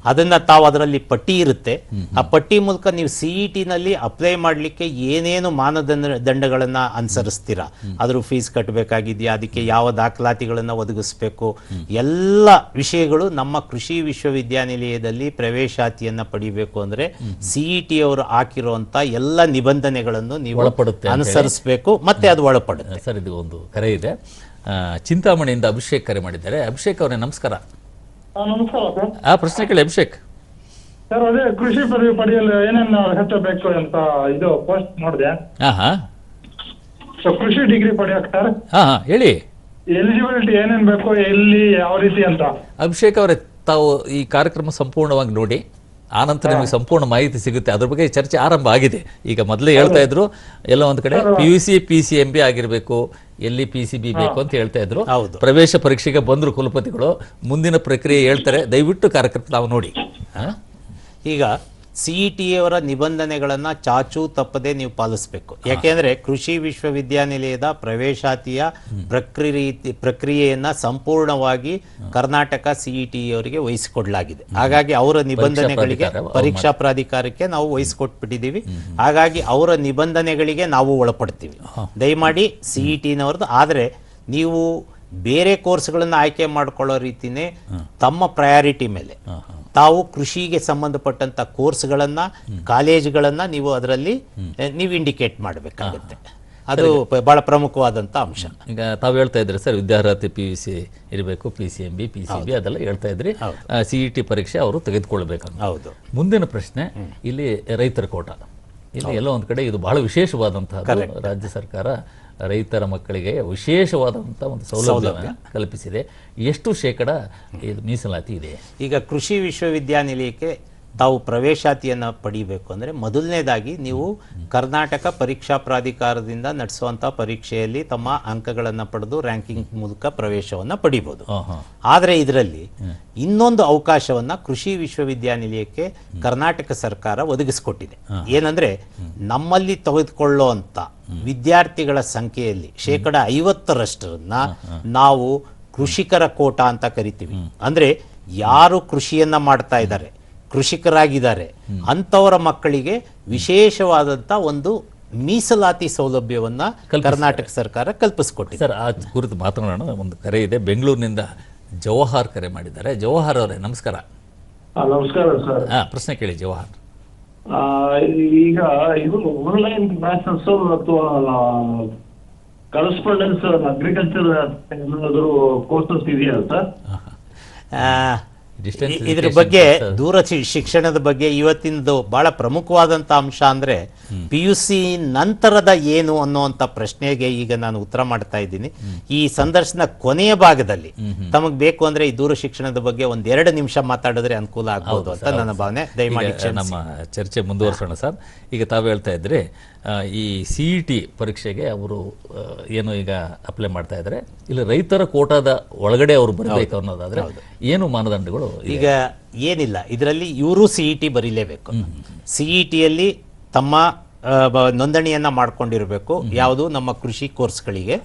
ಅದನ್ನ ತಾವು ಅದರಲ್ಲಿ ಪಟ್ಟಿ ಇರುತ್ತೆ. ಆ ಪಟ್ಟಿ ಮೂಲಕ ನೀವು ಸಿ ನಲ್ಲಿ ಅಪ್ಲೈ ಮಾಡಲಿಕ್ಕೆ ಏನೇನು ಮಾನದಂಡ ದಂಡಗಳನ್ನ ಅನುಸರಿಸ್ತೀರಾ? ಅದ್ರ ಫೀಸ್ ಕಟ್ಟಬೇಕಾಗಿದೆಯಾ ಅದಕ್ಕೆ ಯಾವ ದಾಖಲಾತಿಗಳನ್ನ ಒದಗಿಸ್ಬೇಕು? ಎಲ್ಲ ವಿಷಯಗಳು ನಮ್ಮ ಕೃಷಿ ವಿಶ್ವವಿದ್ಯಾನಿಲಯದಲ್ಲಿ ಪ್ರವೇಶಾತಿಯನ್ನ ಪಡಿಬೇಕು ಅಂದ್ರೆ ಸಿಇಟಿ ಅವರು ಹಾಕಿರುವಂತ ಎಲ್ಲ ನಿಬಂಧನೆಗಳನ್ನು ನೀವು ಅನುಸರಿಸಬೇಕು ಮತ್ತೆ ಅದು ಒಳಪಡುತ್ತೆ. ಸರ್ ಇದು ಒಂದು ಕರೆ ಇದೆ. ಆ, ಚಿಂತಾಮಣಿಯಿಂದ ಅಭಿಷೇಕ್ ಕರೆ ಮಾಡಿದ್ದಾರೆ. ಅಭಿಷೇಕ್ ಅವರೇ ನಮಸ್ಕಾರ. ಆ, ನಮಸ್ಕಾರ ಸರ್. ಆ ಪ್ರಶ್ನೆ ಕೇಳಿ ಅಭಿಷೇಕ್. ಸರ್ ಅದೇ ಕೃಷಿ ಪದವಿ ಪಡೆಯಲು ಏನೇನು ಹೆಚ್ಚಬೇಕು ಬೇಕು ಅಂತ ಇದು ಪೋಸ್ಟ್ ನೋಡಿದೆ. ಹಾ ಹಾಂ. ಸೊ ಕೃಷಿ ಡಿಗ್ರಿ ಪಡೆಯಕ್ ಸರ್. ಹಾ ಹಾಂ ಹೇಳಿ. ಎಲಿಜಿಬಿಲಿಟಿ ಏನೇನ್ ಬೇಕು ಎಲ್ಲಿ ಯಾವ ರೀತಿ ಅಂತ. ಅಭಿಷೇಕ್ ಅವರೇ ತಾವು ಈ ಕಾರ್ಯಕ್ರಮ ಸಂಪೂರ್ಣವಾಗಿ ನೋಡಿ. ಆನಂತರ ನಿಮಗೆ ಸಂಪೂರ್ಣ ಮಾಹಿತಿ ಸಿಗುತ್ತೆ. ಅದ್ರ ಬಗ್ಗೆ ಚರ್ಚೆ ಆರಂಭ ಆಗಿದೆ. ಈಗ ಮೊದಲೇ ಹೇಳ್ತಾ ಇದ್ರು ಎಲ್ಲ ಒಂದ್ ಕಡೆ P U C P C M B ಆಗಿರ್ಬೇಕು ಎಲ್ಲಿ ಪಿ ಸಿ ಬಿ ಬೇಕು ಅಂತ ಹೇಳ್ತಾ ಇದ್ರು. ಹೌದು. ಪ್ರವೇಶ ಪರೀಕ್ಷೆಗೆ ಬಂದ್ರು ಕುಲಪತಿಗಳು ಮುಂದಿನ ಪ್ರಕ್ರಿಯೆ ಹೇಳ್ತಾರೆ. ದಯವಿಟ್ಟು ಕಾರ್ಯಕ್ರಮ ನಾವು ನೋಡಿ. ಹಾ? ಈಗ ಸಿ ಇ ಟಿ ಅವರ ನಿಬಂಧನೆಗಳನ್ನು ಚಾಚು ತಪ್ಪದೆ ನೀವು ಪಾಲಿಸಬೇಕು. ಯಾಕೆಂದ್ರೆ ಕೃಷಿ ವಿಶ್ವವಿದ್ಯಾನಿಲಯದ ಪ್ರವೇಶಾತಿಯ ಪ್ರಕ್ರಿಯೆ ಪ್ರಕ್ರಿಯೆಯನ್ನು ಸಂಪೂರ್ಣವಾಗಿ ಕರ್ನಾಟಕ ಸಿ ಇ ಟಿ ಅವರಿಗೆ ವಹಿಸಿಕೊಡಲಾಗಿದೆ. ಹಾಗಾಗಿ ಅವರ ನಿಬಂಧನೆಗಳಿಗೆ ಪರೀಕ್ಷಾ ಪ್ರಾಧಿಕಾರಕ್ಕೆ ನಾವು ವಹಿಸಿಕೊಟ್ಬಿಟ್ಟಿದ್ದೀವಿ ಹಾಗಾಗಿ ಅವರ ನಿಬಂಧನೆಗಳಿಗೆ ನಾವು ಒಳಪಡ್ತೀವಿ. ದಯಮಾಡಿ ಸಿ ಇ ಟಿನವ್ರದ್ದು ಆದರೆ ನೀವು ಬೇರೆ ಕೋರ್ಸ್ಗಳನ್ನು ಆಯ್ಕೆ ಮಾಡ್ಕೊಳ್ಳೋ ರೀತಿನೇ ತಮ್ಮ ಪ್ರಯಾರಿಟಿ ಮೇಲೆ. ತಾವು ಕೃಷಿಗೆ ಸಂಬಂಧಪಟ್ಟಂತ ಕೋರ್ಸ್ಗಳನ್ನ ಕಾಲೇಜ್ಗಳನ್ನ ನೀವು ಅದರಲ್ಲಿ ನೀವು ಇಂಡಿಕೇಟ್ ಮಾಡಬೇಕಾಗುತ್ತೆ. ಅದು ಬಹಳ ಪ್ರಮುಖವಾದಂತ ಅಂಶ. ಈಗ ತಾವು ಹೇಳ್ತಾ ಇದ್ರಿ ಸರ್ ವಿದ್ಯಾರ್ಹತೆ ಪಿ ಯು ಸಿ ಇರಬೇಕು P C M B P C B ಅದೆಲ್ಲ ಹೇಳ್ತಾ ಇದ್ರಿ. ಸಿ ಇ ಟಿ ಪರೀಕ್ಷೆ ಅವರು ತೆಗೆದುಕೊಳ್ಬೇಕಂತ ಹೌದು. ಮುಂದಿನ ಪ್ರಶ್ನೆ ಇಲ್ಲಿ ರೈತರ ಕೋಟ. ಇಲ್ಲಿ ಎಲ್ಲೋ ಒಂದ್ ಕಡೆ ಇದು ಬಹಳ ವಿಶೇಷವಾದಂತಹ ರಾಜ್ಯ ಸರ್ಕಾರ ರೈತರ ಮಕ್ಕಳಿಗೆ ವಿಶೇಷವಾದಂಥ ಒಂದು ಸೌಲಭ್ಯ. ಕಲ್ಪಿಸಿದೆ. ಎಷ್ಟು ಶೇಕಡ ಇದು ಮೀಸಲಾತಿ ಇದೆ? ಈಗ ಕೃಷಿ ವಿಶ್ವವಿದ್ಯಾನಿಲಯಕ್ಕೆ ತಾವು ಪ್ರವೇಶಾತಿಯನ್ನು ಪಡಿಬೇಕು. ಅಂದರೆ ಮೊದಲನೇದಾಗಿ ನೀವು ಕರ್ನಾಟಕ ಪರೀಕ್ಷಾ ಪ್ರಾಧಿಕಾರದಿಂದ ನಡೆಸುವಂಥ ಪರೀಕ್ಷೆಯಲ್ಲಿ ತಮ್ಮ ಅಂಕಗಳನ್ನು ಪಡೆದು ರ್ಯಾಂಕಿಂಗ್ ಮೂಲಕ ಪ್ರವೇಶವನ್ನು ಪಡಿಬೋದು. ಆದರೆ ಇದರಲ್ಲಿ ಇನ್ನೊಂದು ಅವಕಾಶವನ್ನ ಕೃಷಿ ವಿಶ್ವವಿದ್ಯಾನಿಲಯಕ್ಕೆ ಕರ್ನಾಟಕ ಸರ್ಕಾರ ಒದಗಿಸಿಕೊಟ್ಟಿದೆ. ಏನಂದ್ರೆ ನಮ್ಮಲ್ಲಿ ತೆಗೆದುಕೊಳ್ಳುವಂತ ವಿದ್ಯಾರ್ಥಿಗಳ ಸಂಖ್ಯೆಯಲ್ಲಿ ಶೇಕಡ ಐವತ್ತರಷ್ಟರನ್ನ ನಾವು ಕೃಷಿಕರ ಕೋಟ ಅಂತ ಕರಿತೀವಿ. ಅಂದ್ರೆ ಯಾರು ಕೃಷಿಯನ್ನ ಮಾಡ್ತಾ ಇದ್ದಾರೆ? ಕೃಷಿಕರಾಗಿದ್ದಾರೆ. ಅಂಥವರ ಮಕ್ಕಳಿಗೆ ವಿಶೇಷವಾದಂತ ಒಂದು ಮೀಸಲಾತಿ ಸೌಲಭ್ಯವನ್ನ ಕರ್ನಾಟಕ ಸರ್ಕಾರ ಕಲ್ಪಿಸಿಕೊಟ್ಟಿದೆ. ಸರ್ ಆ ಕುರಿತು ಮಾತನಾಡೋಣ ಒಂದು ಕರೆ ಇದೆ. ಬೆಂಗಳೂರಿನಿಂದ ಜವಾಹರ್ ಕರೆ ಮಾಡಿದ್ದಾರೆ. ಜವಾಹರ್ ಅವರೇ ನಮಸ್ಕಾರ. ಆ, ನಮಸ್ಕಾರ ಸರ್. ಹಾ ಪ್ರಶ್ನೆ ಕೇಳಿ ಜವಾಹರ್. ಆ, ಈಗ ಇದು ಆನ್ಲೈನ್ ಕ್ಲಾಸಸ್ ಅಥವಾ ಕರೆಸ್ಪಾಂಡೆನ್ಸ್ ಅಗ್ರಿಕಲ್ಚರ್ ಏನಾದರೂ ಕೋರ್ಸಸ್ ಇದೆಯಾ ಸರ್? ಇದ್ರ ಬಗ್ಗೆ ದೂರ ಶಿಕ್ಷಣದ ಬಗ್ಗೆ ಇವತ್ತಿನದು ಬಹಳ ಪ್ರಮುಖವಾದಂತ ಅಂಶ ಅಂದ್ರೆ ಪಿ ಯು ಸಿ ನಂತರದ ಏನು ಅನ್ನುವಂತ ಪ್ರಶ್ನೆಗೆ ಈಗ ನಾನು ಉತ್ತರ ಮಾಡ್ತಾ ಇದ್ದೀನಿ. ಈ ಸಂದರ್ಶನ ಕೊನೆಯ ಭಾಗದಲ್ಲಿ ತಮಗ್ ಬೇಕು ಅಂದ್ರೆ ಈ ದೂರ ಶಿಕ್ಷಣದ ಬಗ್ಗೆ ಒಂದೆರಡು ಎರಡು ನಿಮಿಷ ಮಾತಾಡಿದ್ರೆ ಅನುಕೂಲ ಆಗ್ಬೋದು ಅಂತ ನನ್ನ ಭಾವನೆ. ದಯಮಾಡಿ ನಮ್ಮ ಚರ್ಚೆ ಮುಂದುವರಿಸೋಣ ಸರ್. ಈಗ ತಾವು ಹೇಳ್ತಾ ಇದ್ರಿ ಈ ಸಿ ಇ ಟಿ ಪರೀಕ್ಷೆಗೆ ಅವರು ಏನು ಈಗ ಅಪ್ಲೈ ಮಾಡ್ತಾ ಇದ್ದಾರೆ ಇಲ್ಲಿ ರೈತರ ಕೋಟಾದ ಒಳಗಡೆ ಅವರು ಬರಬೇಕು ಅನ್ನೋದಾದ್ರೆ ಏನು ಮಾನದಂಡಗಳು ಈಗ ಏನಿಲ್ಲ. ಇದರಲ್ಲಿ ಇವರು ಸಿ ಇ ಟಿ ಬರೀಲೇಬೇಕು. ಸಿ ಇ ಟಿಯಲ್ಲಿ ತಮ್ಮ ನೋಂದಣಿಯನ್ನ ಮಾಡ್ಕೊಂಡಿರಬೇಕು. ಯಾವುದು? ನಮ್ಮ ಕೃಷಿ ಕೋರ್ಸ್ಗಳಿಗೆ.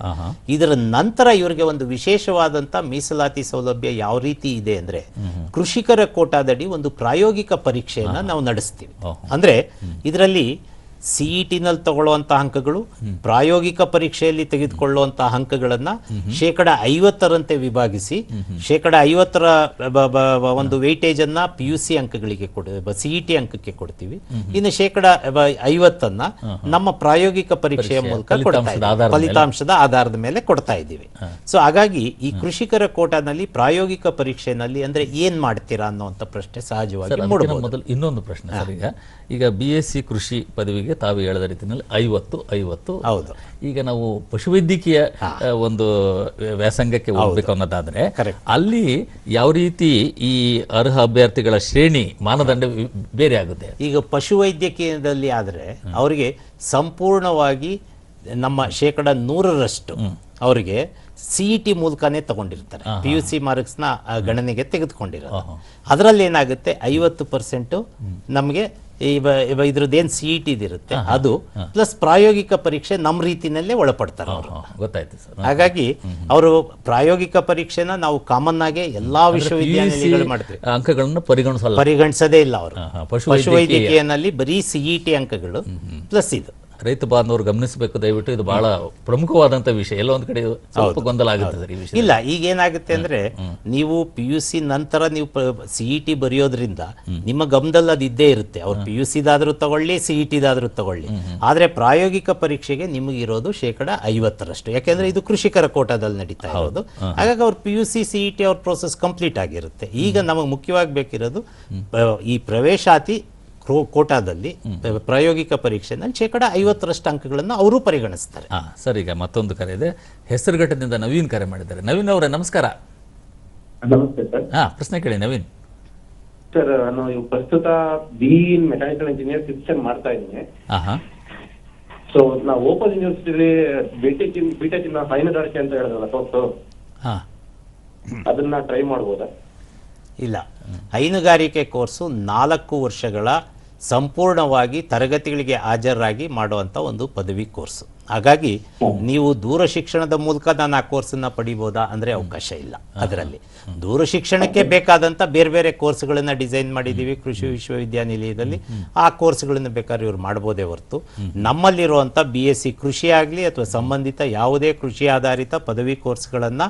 ಇದರ ನಂತರ ಇವರಿಗೆ ಒಂದು ವಿಶೇಷವಾದಂತ ಮೀಸಲಾತಿ ಸೌಲಭ್ಯ ಯಾವ ರೀತಿ ಇದೆ ಅಂದ್ರೆ ಕೃಷಿಕರ ಕೋಟಾದಡಿ ಒಂದು ಪ್ರಾಯೋಗಿಕ ಪರೀಕ್ಷೆಯನ್ನ ನಾವು ನಡೆಸ್ತೀವಿ. ಅಂದ್ರೆ ಇದರಲ್ಲಿ ಸಿಇಟಿನಲ್ಲಿ ತಗೊಳ್ಳುವಂತಹ ಅಂಕಗಳು ಪ್ರಾಯೋಗಿಕ ಪರೀಕ್ಷೆಯಲ್ಲಿ ತೆಗೆದುಕೊಳ್ಳುವಂತಹ ಅಂಕಗಳನ್ನ ಶೇಕಡ ಐವತ್ತರಂತೆ ವಿಭಾಗಿಸಿ ಶೇಕಡ ಐವತ್ತರ ಒಂದು ವೆಯ್ಟೇಜ್ ಅನ್ನ ಪಿ ಯು ಸಿ ಅಂಕಗಳಿಗೆ ಕೊಡ ಸಿಇಟಿ ಅಂಕಕ್ಕೆ ಕೊಡ್ತೀವಿ. ಇನ್ನು ಶೇಕಡ ಐವತ್ತನ್ನ ನಮ್ಮ ಪ್ರಾಯೋಗಿಕ ಪರೀಕ್ಷೆಯ ಮೂಲಕ ಕೊಡ್ತಾ ಫಲಿತಾಂಶದ ಇದ್ದೀವಿ. ಆಧಾರದ ಮೇಲೆ. ಫಲಿತಾಂಶದ ಆಧಾರದ ಮೇಲೆ ಕೊಡ್ತಾ ಇದ್ದೀವಿ. ಸೊ ಹಾಗಾಗಿ ಈ ಕೃಷಿಕರ ಕೋಟಾನಲ್ಲಿ ಪ್ರಾಯೋಗಿಕ ಪರೀಕ್ಷೆನಲ್ಲಿ ಅಂದ್ರೆ ಏನ್ ಮಾಡ್ತೀರಾ ಅನ್ನೋ ಪ್ರಶ್ನೆ ಸಹಜವಾಗಿ ಇನ್ನೊಂದು ಪ್ರಶ್ನೆ ಈಗ. ಈಗ ಬಿ ಎಸ್ ಸಿ ಕೃಷಿ ಪದವಿಗೆ ತಾವು ಹೇಳಿದ ರೀತಿಯಲ್ಲಿ ಐವತ್ತು ಐವತ್ತು. ಹೌದು. ಈಗ ನಾವು ಪಶುವೈದ್ಯಕೀಯ ಒಂದು ವ್ಯಾಸಂಗಕ್ಕೆ ಹೋಗ್ಬೇಕು ಅನ್ನೋದಾದ್ರೆ ಅಲ್ಲಿ ಯಾವ ರೀತಿ ಈ ಅರ್ಹ ಅಭ್ಯರ್ಥಿಗಳ ಶ್ರೇಣಿ ಮಾನದಂಡ ಬೇರೆ ಆಗುತ್ತೆ? ಈಗ ಪಶುವೈದ್ಯಕೀಯದಲ್ಲಿ ಆದ್ರೆ ಅವರಿಗೆ ಸಂಪೂರ್ಣವಾಗಿ ನಮ್ಮ ಶೇಕಡ ನೂರರಷ್ಟು ಅವರಿಗೆ ಸಿಇಟಿ ಮೂಲಕನೇ ತಗೊಂಡಿರ್ತಾರೆ. ಪಿ ಯು ಸಿ ಮಾರ್ಕ್ಸ್ನ ಗಣನೆಗೆ ತೆಗೆದುಕೊಂಡಿರೋದು. ಅದರಲ್ಲಿ ಏನಾಗುತ್ತೆ? ಐವತ್ತು ಪರ್ಸೆಂಟು ನಮಗೆ ಇದ್ರದ್ದೇನು ಸಿ ಇ ಇರುತ್ತೆ ಅದು ಪ್ಲಸ್ ಪ್ರಾಯೋಗಿಕ ಪರೀಕ್ಷೆ ನಮ್ಮ ರೀತಿನಲ್ಲೇ ಒಳಪಡ್ತಾರೆ ಅವರು. ಗೊತ್ತಾಯ್ತು ಸರ್. ಹಾಗಾಗಿ ಅವರು ಪ್ರಾಯೋಗಿಕ ಪರೀಕ್ಷೆನ ನಾವು ಕಾಮನ್ ಆಗಿ ಎಲ್ಲಾ ವಿಶ್ವವಿದ್ಯಾನಿಲಯಗಳು ಮಾಡ್ತೀವಿ. ಅಂಕಗಳನ್ನು ಪರಿಗಣಿಸಲ್ಲ. ಪರಿಗಣಿಸದೇ ಇಲ್ಲ ಅವರು. ಪಶು ವೈದ್ಯಕೀಯನಲ್ಲಿ ಪಶುವೈದ್ಯಕೀಯ. ಪಶುವೈದ್ಯಕೀಯನಲ್ಲಿ ಬರೀ ಸಿಇಟಿ ಅಂಕಗಳು ಪ್ಲಸ್ ಇದು. ರೈತ ಬಾಂಧವರು ಗಮನಿಸಬೇಕು ದಯವಿಟ್ಟು ಇದು ಬಹಳ ಪ್ರಮುಖವಾದಂತ ವಿಷಯ. ಎಲ್ಲ ಒಂದ್ ಕಡೆ ಸ್ವಲ್ಪ ಗೊಂದಲ ಆಗುತ್ತೆ ಸರ್ ಈ ವಿಷಯ ಇಲ್ಲ ಈಗ ಏನಾಗುತ್ತೆ ಅಂದ್ರೆ ನೀವು ಪಿ ಯು ಸಿ ನಂತರ ನೀವು ಸಿಇಟಿ ಬರೆಯೋದ್ರಿಂದ ನಿಮ್ಮ ಗಮನದಲ್ಲಿ ಅದು ಇದ್ದೇ ಇರುತ್ತೆ. ಅವ್ರು ಪಿ ಯು ಸಿದಾದ್ರೂ ತಗೊಳ್ಳಿ ಸಿಇಟಿದಾದ್ರೂ ತಗೊಳ್ಳಿ. ಆದ್ರೆ ಪ್ರಾಯೋಗಿಕ ಪರೀಕ್ಷೆಗೆ ನಿಮಗೆ ಇರೋದು ಶೇಕಡ ಐವತ್ತರಷ್ಟು. ಯಾಕೆಂದ್ರೆ ಇದು ಕೃಷಿಕರ ಕೋಟಾದಲ್ಲಿ ನಡೀತಾ ಇರೋದು. ಹಾಗಾಗಿ ಅವ್ರ ಪಿ ಯು ಸಿ ಸಿಇಟಿ ಅವ್ರ ಪ್ರೋಸೆಸ್ ಕಂಪ್ಲೀಟ್ ಆಗಿರುತ್ತೆ. ಈಗ ನಮಗೆ ಮುಖ್ಯವಾಗಿ ಬೇಕಿರೋದು ಈ ಪ್ರವೇಶಾತಿ ಕೋಟಾದಲ್ಲಿ ಪ್ರಾಯೋಗಿಕ ಪರೀಕ್ಷೆನಲ್ಲಿ ಶೇಕಡ ಐವತ್ತರಷ್ಟು ಅಂಕಗಳನ್ನು ಅವರು ಪರಿಗಣಿಸ್ತಾರೆ. ಹಾ ಸರ್ ಈಗ ಮತ್ತೊಂದು ಕರೆ ಇದೆ. ಹೆಸರುಘಟ್ಟದಿಂದ ನವೀನ್ ಕರೆ ಮಾಡಿದ್ದಾರೆ. ನವೀನ್ ಅವರೇ ನಮಸ್ಕಾರ. ನಮಸ್ತೆ ಸರ್. ಹಾ ಪ್ರಶ್ನೆ ಕೇಳಿ ನವೀನ್. ಸರ್ ನಾನು ಇವ್ ಪ್ರಸ್ತುತ B in mechanical engineer fifth sem ಮಾಡ್ತಾ ಇದ್ದೀನಿ. ಹಾ ಸೊ ನಾವು ಓಪನ್ ಯೂನಿವರ್ಸಿಟಿಲಿ ಬಿಟೆಕ್ ಬಿಟೆಕ್ ಇನ್ನ ಹೈನುಗಾರಿಕೆ ಅಂತ ಹೇಳಿದ್ರಲ್ಲ ಕೋರ್ಸು ಹಾ. ಅದನ್ನ ಟ್ರೈ ಮಾಡ್ಬೋದಾ? ಇಲ್ಲ. ಹೈನುಗಾರಿಕೆ ಕೋರ್ಸು ನಾಲ್ಕು ವರ್ಷಗಳ ಸಂಪೂರ್ಣವಾಗಿ ತರಗತಿಗಳಿಗೆ ಹಾಜರಾಗಿ ಮಾಡುವಂಥ ಒಂದು ಪದವಿ ಕೋರ್ಸು. ಹಾಗಾಗಿ ನೀವು ದೂರ ಶಿಕ್ಷಣದ ಮೂಲಕ ನಾನು ಆ ಕೋರ್ಸನ್ನ ಪಡಿಬೋದಾ ಅಂದ್ರೆ ಅವಕಾಶ ಇಲ್ಲ ಅದರಲ್ಲಿ. ದೂರ ಶಿಕ್ಷಣಕ್ಕೆ ಬೇಕಾದಂತ ಬೇರೆ ಬೇರೆ ಕೋರ್ಸ್ಗಳನ್ನ ಡಿಸೈನ್ ಮಾಡಿದೀವಿ ಕೃಷಿ ವಿಶ್ವವಿದ್ಯಾನಿಲಯದಲ್ಲಿ. ಆ ಕೋರ್ಸ್ಗಳನ್ನ ಬೇಕಾದ್ರೆ ಇವ್ರು ಮಾಡ್ಬೋದೇ ಹೊರತು. ನಮ್ಮಲ್ಲಿರುವಂಥ ಬಿ ಎಸ್ ಸಿ ಕೃಷಿ ಆಗಲಿ ಅಥವಾ ಸಂಬಂಧಿತ ಯಾವುದೇ ಕೃಷಿ ಆಧಾರಿತ ಪದವಿ ಕೋರ್ಸ್ಗಳನ್ನ